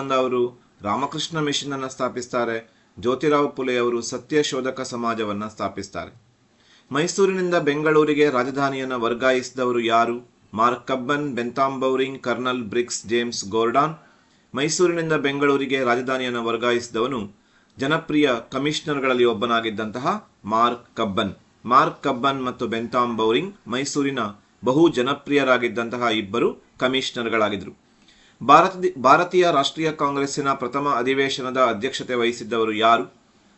ಅವರು ರಾಮಕೃಷ್ಣ ಮಿಷನ್ ಅನ್ನು ಸ್ಥಾಪಿಸ್ತಾರೆ. ಜ್ಯೋತಿರಾವ್ ಪುಲೆ ಅವರು ಸತ್ಯ ಶೋಧಕ ಸಮಾಜವನ್ನು ಸ್ಥಾಪಿಸ್ತಾರೆ. ಮೈಸೂರಿನಿಂದ ಬೆಂಗಳೂರಿಗೆ ರಾಜಧಾನಿಯನ್ನು ವರ್ಗಾಯಿಸಿದವರು ಯಾರು? Mark Cubbon Bentham Bowring Colonel Briggs James Gordon. ಮೈಸೂರಿನಿಂದ ಬೆಂಗಳೂರಿಗೆ ರಾಜಧಾನಿಯನ್ನು ವರ್ಗಾಯಿಸಿದವನು ಜನಪ್ರಿಯ ಕಮಿಷನರ್ಗಳಲ್ಲಿ ಒಬ್ಬನಾಗಿದ್ದಂತಹ ಮಾರ್ಕ್ ಕಬ್ಬನ್. ಮಾರ್ಕ್ ಕಬ್ಬನ್ ಮತ್ತು ಬೆಂತಾಂಬೌರಿಂಗ್ ಮೈಸೂರಿನ ಬಹು ಜನಪ್ರಿಯರಾಗಿದ್ದಂತಹ ಇಬ್ಬರು ಕಮಿಷನರ್ಗಳಾಗಿದ್ದರು ಭಾರತ ಭಾರತೀಯ ರಾಷ್ಟ್ರೀಯ ಕಾಂಗ್ರೆಸ್ಸಿನ ಪ್ರಥಮ ಅಧಿವೇಶನದ ಅಧ್ಯಕ್ಷತೆ ವಹಿಸಿದ್ದವರು ಯಾರು?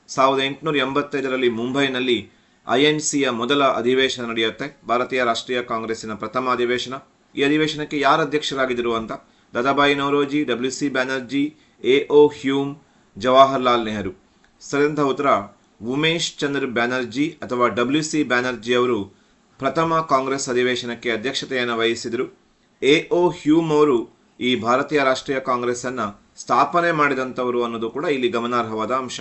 ಸಾವಿರದ ಎಂಟುನೂರ ಎಂಬತ್ತೈದರಲ್ಲಿ ಮುಂಬೈನಲ್ಲಿ ಐಎನ್ಸಿಯ ಮೊದಲ ಅಧಿವೇಶನ ನಡೆಯುತ್ತೆ. ಭಾರತೀಯ ರಾಷ್ಟ್ರೀಯ ಕಾಂಗ್ರೆಸ್ಸಿನ ಪ್ರಥಮ ಅಧಿವೇಶನ. ಈ ಅಧಿವೇಶನಕ್ಕೆ ಯಾರು ಅಧ್ಯಕ್ಷರಾಗಿದ್ದರು ಅಂತ? Dadabhai Naoroji, W C Banerjee, A O Hume, Jawaharlal Nehru. ಸರಿದಂತಹ ಉತ್ತರ, ಉಮೇಶ್ ಚಂದ್ರ ಬ್ಯಾನರ್ಜಿ ಅಥವಾ ಡಬ್ಲ್ಯೂ ಸಿ ಬ್ಯಾನರ್ಜಿ ಅವರು ಪ್ರಥಮ ಕಾಂಗ್ರೆಸ್ ಅಧಿವೇಶನಕ್ಕೆ ಅಧ್ಯಕ್ಷತೆಯನ್ನು ವಹಿಸಿದರು ಎ ಒ ಹ್ಯೂಮ್ ಅವರು ಈ ಭಾರತೀಯ ರಾಷ್ಟ್ರೀಯ ಕಾಂಗ್ರೆಸ್ ಅನ್ನ ಸ್ಥಾಪನೆ ಮಾಡಿದಂಥವರು ಅನ್ನೋದು ಕೂಡ ಇಲ್ಲಿ ಗಮನಾರ್ಹವಾದ ಅಂಶ.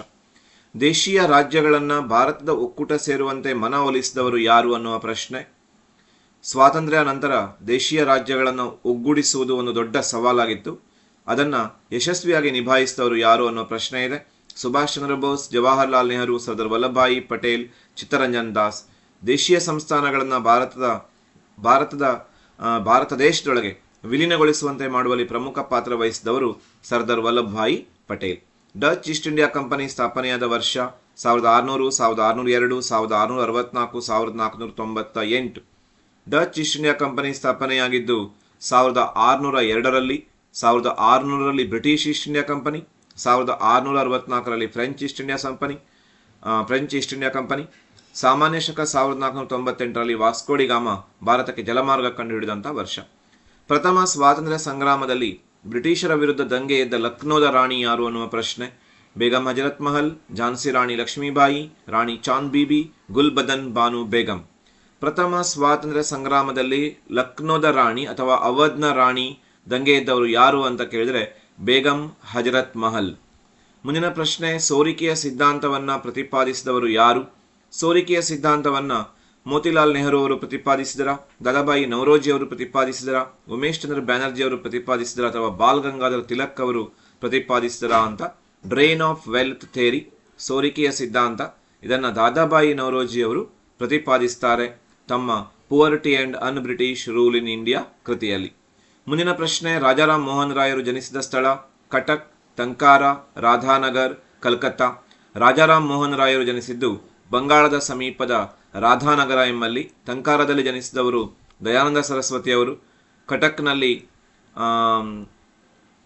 ದೇಶೀಯ ರಾಜ್ಯಗಳನ್ನು ಭಾರತದ ಒಕ್ಕೂಟ ಸೇರುವಂತೆ ಮನವೊಲಿಸಿದವರು ಯಾರು ಅನ್ನುವ ಪ್ರಶ್ನೆ. ಸ್ವಾತಂತ್ರ್ಯ ನಂತರ ದೇಶೀಯ ರಾಜ್ಯಗಳನ್ನು ಒಗ್ಗೂಡಿಸುವುದು ಒಂದು ದೊಡ್ಡ ಸವಾಲಾಗಿತ್ತು. ಅದನ್ನು ಯಶಸ್ವಿಯಾಗಿ ನಿಭಾಯಿಸಿದವರು ಯಾರು ಅನ್ನೋ ಪ್ರಶ್ನೆ ಇದೆ. ಸುಭಾಷ್ ಚಂದ್ರ ಬೋಸ್, ಜವಾಹರ್ಲಾಲ್ ನೆಹರು, ಸರ್ದಾರ್ ವಲ್ಲಭಾಯಿ ಪಟೇಲ್, ಚಿತ್ತರಂಜನ್ ದಾಸ್. ದೇಶೀಯ ಸಂಸ್ಥಾನಗಳನ್ನು ಭಾರತದ ಭಾರತದ ಭಾರತ ದೇಶದೊಳಗೆ ವಿಲೀನಗೊಳಿಸುವಂತೆ ಮಾಡುವಲ್ಲಿ ಪ್ರಮುಖ ಪಾತ್ರ ವಹಿಸಿದವರು Sardar Vallabhbhai Patel. Dutch East India company ಸ್ಥಾಪನೆಯಾದ ವರ್ಷ ಸಾವಿರದ ಆರುನೂರು, ಸಾವಿರದ ಆರುನೂರ ಎರಡು, ಸಾವಿರದ ಆರುನೂರ ಅರವತ್ನಾಲ್ಕು, ಸಾವಿರದ ನಾಲ್ಕುನೂರ ತೊಂಬತ್ತ ಎಂಟು. ಡಚ್ ಈಸ್ಟ್ ಇಂಡಿಯಾ ಕಂಪನಿ ಸ್ಥಾಪನೆಯಾಗಿದ್ದು ಸಾವಿರದ ಆರುನೂರ ಎರಡರಲ್ಲಿ, ಸಾವಿರದ ಆರುನೂರರಲ್ಲಿ ಬ್ರಿಟಿಷ್ ಈಸ್ಟ್ ಇಂಡಿಯಾ ಕಂಪನಿ, ಸಾವಿರದ ಆರುನೂರ ಅರವತ್ನಾಲ್ಕರಲ್ಲಿ French East India company French East India company. ಸಾಮಾನ್ಯ ಶಕ ಸಾವಿರದ ನಾಲ್ಕುನೂರ ತೊಂಬತ್ತೆಂಟರಲ್ಲಿ ವಾಸ್ಕೋಡಿ ಗಾಮ ಭಾರತಕ್ಕೆ ಜಲಮಾರ್ಗ ಕಂಡುಹಿಡಿದಂಥ ವರ್ಷ. ಪ್ರಥಮ ಸ್ವಾತಂತ್ರ್ಯ ಸಂಗ್ರಾಮದಲ್ಲಿ ಬ್ರಿಟಿಷರ ವಿರುದ್ಧ ದಂಗೆ ಎದ್ದ ಲಕ್ನೋದ ರಾಣಿ ಯಾರು ಅನ್ನುವ ಪ್ರಶ್ನೆ. ಬೇಗಂ ಹಜರತ್ ಮಹಲ್, ಝಾನ್ಸಿ ರಾಣಿ ಲಕ್ಷ್ಮೀಬಾಯಿ, ರಾಣಿ ಚಾಂದ್ ಬೀಬಿ, ಗುಲ್ಬದನ್ ಬಾನು ಬೇಗಂ. ಪ್ರಥಮ ಸ್ವಾತಂತ್ರ್ಯ ಸಂಗ್ರಾಮದಲ್ಲಿ ಲಕ್ನೋದ ರಾಣಿ ಅಥವಾ ಅವಧ್ನ ರಾಣಿ ದಂಗೆ ಎದ್ದವರು ಯಾರು ಅಂತ ಕೇಳಿದರೆ ಬೇಗಂ ಹಜರತ್ ಮಹಲ್. ಮುಂದಿನ ಪ್ರಶ್ನೆ ಸೋರಿಕೆಯ ಸಿದ್ಧಾಂತವನ್ನ ಪ್ರತಿಪಾದಿಸಿದವರು ಯಾರು? ಸೋರಿಕೆಯ ಸಿದ್ಧಾಂತವನ್ನ ಮೋತಿಲಾಲ್ ನೆಹರು ಅವರು ಪ್ರತಿಪಾದಿಸಿದರ ದಾದಾಬಾಯಿ ನವರೋಜಿ ಅವರು ಪ್ರತಿಪಾದಿಸಿದರ, ಉಮೇಶ್ ಚಂದ್ರ ಬ್ಯಾನರ್ಜಿ ಅವರು ಪ್ರತಿಪಾದಿಸಿದರ ಅಥವಾ ಬಾಲ್ ಗಂಗಾಧರ್ ತಿಲಕ್ ಅವರು ಪ್ರತಿಪಾದಿಸಿದರ ಅಂತ ಡ್ರೈನ್ ಆಫ್ ವೆಲ್ತ್ ಥೇರಿ ಸೋರಿಕೆಯ ಸಿದ್ಧಾಂತ, ಇದನ್ನು ದಾದಾಬಾಯಿ ನವರೋಜಿ ಅವರು ಪ್ರತಿಪಾದಿಸ್ತಾರೆ ತಮ್ಮ poverty and un British rule in India ಕೃತಿಯಲ್ಲಿ. ಮುಂದಿನ ಪ್ರಶ್ನೆ, ರಾಜಾರಾಮ್ ಮೋಹನ್ ರಾಯರು ಜನಿಸಿದ ಸ್ಥಳ, ಕಟಕ್, ತಂಕಾರ, ರಾಧಾನಗರ್, ಕಲ್ಕತ್ತಾ. ರಾಜಾರಾಮ್ ಮೋಹನ್ ರಾಯರು ಜನಿಸಿದ್ದು ಬಂಗಾಳದ ಸಮೀಪದ ರಾಧಾನಗರ ಎಂಬಲ್ಲಿ ತಂಕಾರದಲ್ಲಿ ಜನಿಸಿದವರು ದಯಾನಂದ ಸರಸ್ವತಿಯವರು ಕಟಕ್ನಲ್ಲಿ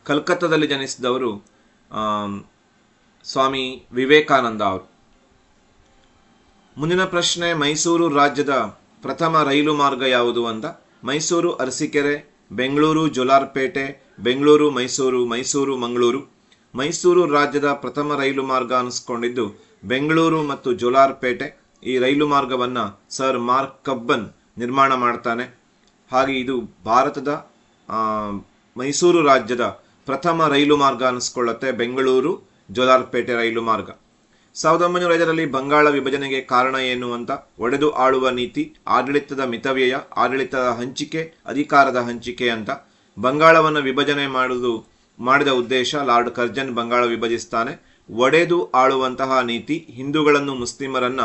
ಕಲ್ಕತ್ತಾದಲ್ಲಿ ಜನಿಸಿದವರು ಸ್ವಾಮಿ ವಿವೇಕಾನಂದ ಅವರು. ಮುಂದಿನ ಪ್ರಶ್ನೆ, ಮೈಸೂರು ರಾಜ್ಯದ ಪ್ರಥಮ ರೈಲು ಮಾರ್ಗ ಯಾವುದು ಅಂತ. ಮೈಸೂರು, ಅರಸೀಕೆರೆ, ಬೆಂಗಳೂರು, ಜೋಲಾರ್ಪೇಟೆ, ಬೆಂಗಳೂರು, ಮೈಸೂರು ಮೈಸೂರು, ಮಂಗಳೂರು. ಮೈಸೂರು ರಾಜ್ಯದ ಪ್ರಥಮ ರೈಲು ಮಾರ್ಗ ಅನಿಸ್ಕೊಂಡಿದ್ದು ಬೆಂಗಳೂರು ಮತ್ತು ಜೋಲಾರ್ಪೇಟೆ. ಈ ರೈಲು ಮಾರ್ಗವನ್ನು ಸರ್ ಮಾರ್ಕ್ ಕಬ್ಬನ್ ನಿರ್ಮಾಣ ಮಾಡ್ತಾನೆ. ಹಾಗೆ ಇದು ಭಾರತದ ಮೈಸೂರು ರಾಜ್ಯದ ಪ್ರಥಮ ರೈಲು ಮಾರ್ಗ ಅನಿಸ್ಕೊಳ್ಳುತ್ತೆ, ಬೆಂಗಳೂರು ಜೋಲಾರ್ಪೇಟೆ ರೈಲು ಮಾರ್ಗ. ಸಾವಿರದ ಒಂಬೈನೂರ ಐದರಲ್ಲಿ ಬಂಗಾಳ ವಿಭಜನೆಗೆ ಕಾರಣ ಏನು ಅಂತ ಒಡೆದು ಆಳುವ ನೀತಿ, ಆಡಳಿತದ ಮಿತವ್ಯಯ, ಆಡಳಿತದ ಹಂಚಿಕೆ, ಅಧಿಕಾರದ ಹಂಚಿಕೆ ಅಂತ ಬಂಗಾಳವನ್ನು ವಿಭಜನೆ ಮಾಡುವುದು ಮಾಡಿದ ಉದ್ದೇಶ ಲಾರ್ಡ್ ಕರ್ಜನ್ ಬಂಗಾಳ ವಿಭಜಿಸ್ತಾನೆ. ಒಡೆದು ಆಳುವಂತಹ ನೀತಿ ಹಿಂದೂಗಳನ್ನು ಮುಸ್ಲಿಮರನ್ನ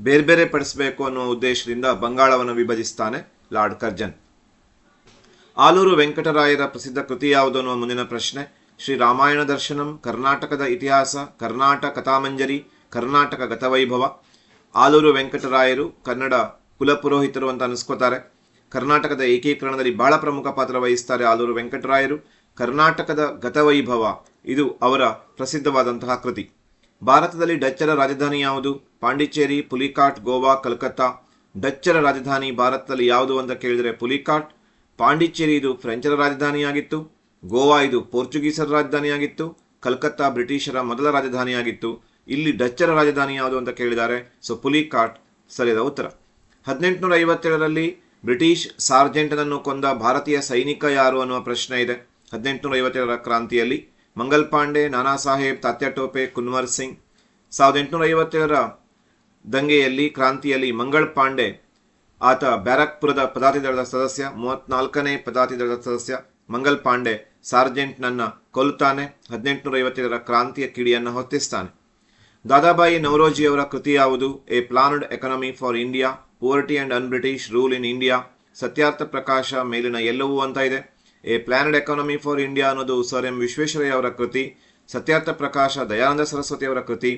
ಬೇರೆ ಬೇರೆ ಪಡಿಸಬೇಕು ಅನ್ನೋ ಉದ್ದೇಶದಿಂದ ಬಂಗಾಳವನ್ನು ವಿಭಜಿಸ್ತಾನೆ ಲಾರ್ಡ್ ಕರ್ಜನ್. ಆಲೂರು ವೆಂಕಟರಾಯರ ಪ್ರಸಿದ್ಧ ಕೃತಿ ಯಾವುದು ಅನ್ನುವ ಮುಂದಿನ ಪ್ರಶ್ನೆ. ಶ್ರೀ ರಾಮಾಯಣ ದರ್ಶನಂ, ಕರ್ನಾಟಕದ ಇತಿಹಾಸ ಕರ್ನಾಟಕ ಕಥಾಮಂಜರಿ, ಕರ್ನಾಟಕ ಗತವೈಭವ. ಆಲೂರು ವೆಂಕಟರಾಯರು ಕನ್ನಡ ಕುಲಪುರೋಹಿತರು ಅಂತ ಅನಿಸ್ಕೋತಾರೆ. ಕರ್ನಾಟಕದ ಏಕೀಕರಣದಲ್ಲಿ ಬಹಳ ಪ್ರಮುಖ ಪಾತ್ರ ವಹಿಸ್ತಾರೆ ಆಲೂರು ವೆಂಕಟರಾಯರು. ಕರ್ನಾಟಕದ ಗತವೈಭವ, ಇದು ಅವರ ಪ್ರಸಿದ್ಧವಾದಂತಹ ಕೃತಿ. ಭಾರತದಲ್ಲಿ ಡಚ್ಚರ ರಾಜಧಾನಿ ಯಾವುದು? ಪಾಂಡಿಚೇರಿ, ಪುಲಿಕಾಟ್, ಗೋವಾ, ಕಲ್ಕತ್ತಾ. ಡಚ್ಚರ ರಾಜಧಾನಿ ಭಾರತದಲ್ಲಿ ಯಾವುದು ಅಂತ ಕೇಳಿದರೆ ಪುಲಿಕಾಟ್. ಪಾಂಡಿಚೇರಿ ಇದು ಫ್ರೆಂಚರ ರಾಜಧಾನಿಯಾಗಿತ್ತು. ಗೋವಾ ಇದು ಪೋರ್ಚುಗೀಸರ ರಾಜಧಾನಿಯಾಗಿತ್ತು. ಕಲ್ಕತ್ತಾ ಬ್ರಿಟಿಷರ ಮೊದಲ ರಾಜಧಾನಿಯಾಗಿತ್ತು. ಇಲ್ಲಿ ಡಚ್ಚರ ರಾಜಧಾನಿ ಯಾವುದು ಅಂತ ಕೇಳಿದ್ದಾರೆ. ಸೊ ಪುಲಿಕಾಟ್ ಸರಿಯಾದ ಉತ್ತರ. ಹದಿನೆಂಟುನೂರ ಐವತ್ತೇಳರಲ್ಲಿ ಬ್ರಿಟಿಷ್ ಸಾರ್ಜೆಂಟನನ್ನು ಕೊಂದ ಭಾರತೀಯ ಸೈನಿಕ ಯಾರು ಅನ್ನುವ ಪ್ರಶ್ನೆ ಇದೆ. ಹದಿನೆಂಟುನೂರ ಐವತ್ತೇಳರ ಕ್ರಾಂತಿಯಲ್ಲಿ ಮಂಗಲ್ ಪಾಂಡೆ, ನಾನಾ ಸಾಹೇಬ್, ತಾತ್ಯಾ ಟೋಪೆ, ಕುನ್ವರ್ ಸಿಂಗ್. ಸಾವಿರದ ಎಂಟುನೂರ ಐವತ್ತೇಳರ ದಂಗೆಯಲ್ಲಿ, ಕ್ರಾಂತಿಯಲ್ಲಿ ಮಂಗಳ್ ಪಾಂಡೆ, ಆತ ಬ್ಯಾರಕ್ಪುರದ ಪದಾತಿ ದಳದ ಸದಸ್ಯ, ಮೂವತ್ನಾಲ್ಕನೇ ಪದಾತಿ ದಳದ ಸದಸ್ಯ. ಮಂಗಲ್ ಪಾಂಡೆ ಸಾರ್ಜೆಂಟ್ನನ್ನು ಕೊಲ್ಲುತ್ತಾನೆ ಹದಿನೆಂಟುನೂರ ಐವತ್ತೇಳರ ಕ್ರಾಂತಿಯ ಕಿಡಿಯನ್ನು ಹೊತ್ತಿಸ್ತಾನೆ. ದಾದಾಬಾಯಿ ನವರೋಜಿಯವರ ಕೃತಿ ಯಾವುದು? A planned economy for India poverty and un British rule in India, Satyarth Prakash ಮೇಲಿನ ಎಲ್ಲವೂ ಅಂತ ಇದೆ. A planned economy for India ಅನ್ನೋದು ಸರ್ ಎಂ ವಿಶ್ವೇಶ್ವರಯ್ಯ ಅವರ ಕೃತಿ, ಸತ್ಯಾರ್ಥ ಪ್ರಕಾಶ ದಯಾನಂದ ಸರಸ್ವತಿ ಅವರ ಕೃತಿ,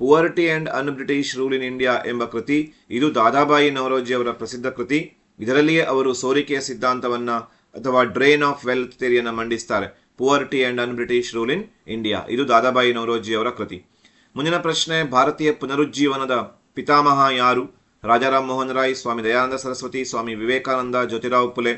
poverty and un British rule in India ಎಂಬ ಕೃತಿ, ಇದು ದಾದಾಬಾಯಿ ನವರೋಜಿ ಅವರ ಪ್ರಸಿದ್ಧ ಕೃತಿ. ಇದರಲ್ಲಿಯೇ ಅವರು ಸೋರಿಕೆಯ ಸಿದ್ಧಾಂತವನ್ನ ಅಥವಾ ಡ್ರೈನ್ ಆಫ್ ವೆಲ್ತ್ ಥಿಯರಿಯನ್ನು ಮಂಡಿಸ್ತಾರೆ. Poverty and un British rule in India, ಇದು ದಾದಾಬಾಯಿ ನವರೋಜಿ ಅವರ ಕೃತಿ. ಮುಂದಿನ ಪ್ರಶ್ನೆ, ಭಾರತೀಯ ಪುನರುಜ್ಜೀವನದ ಪಿತಾಮಹ ಯಾರು? ರಾಜಾರಾಮ್ ಮೋಹನ್ ರಾಯ್, ಸ್ವಾಮಿ ದಯಾನಂದ ಸರಸ್ವತಿ, ಸ್ವಾಮಿ ವಿವೇಕಾನಂದ, ಜ್ಯೋತಿರಾವ್ ಪುಲೆ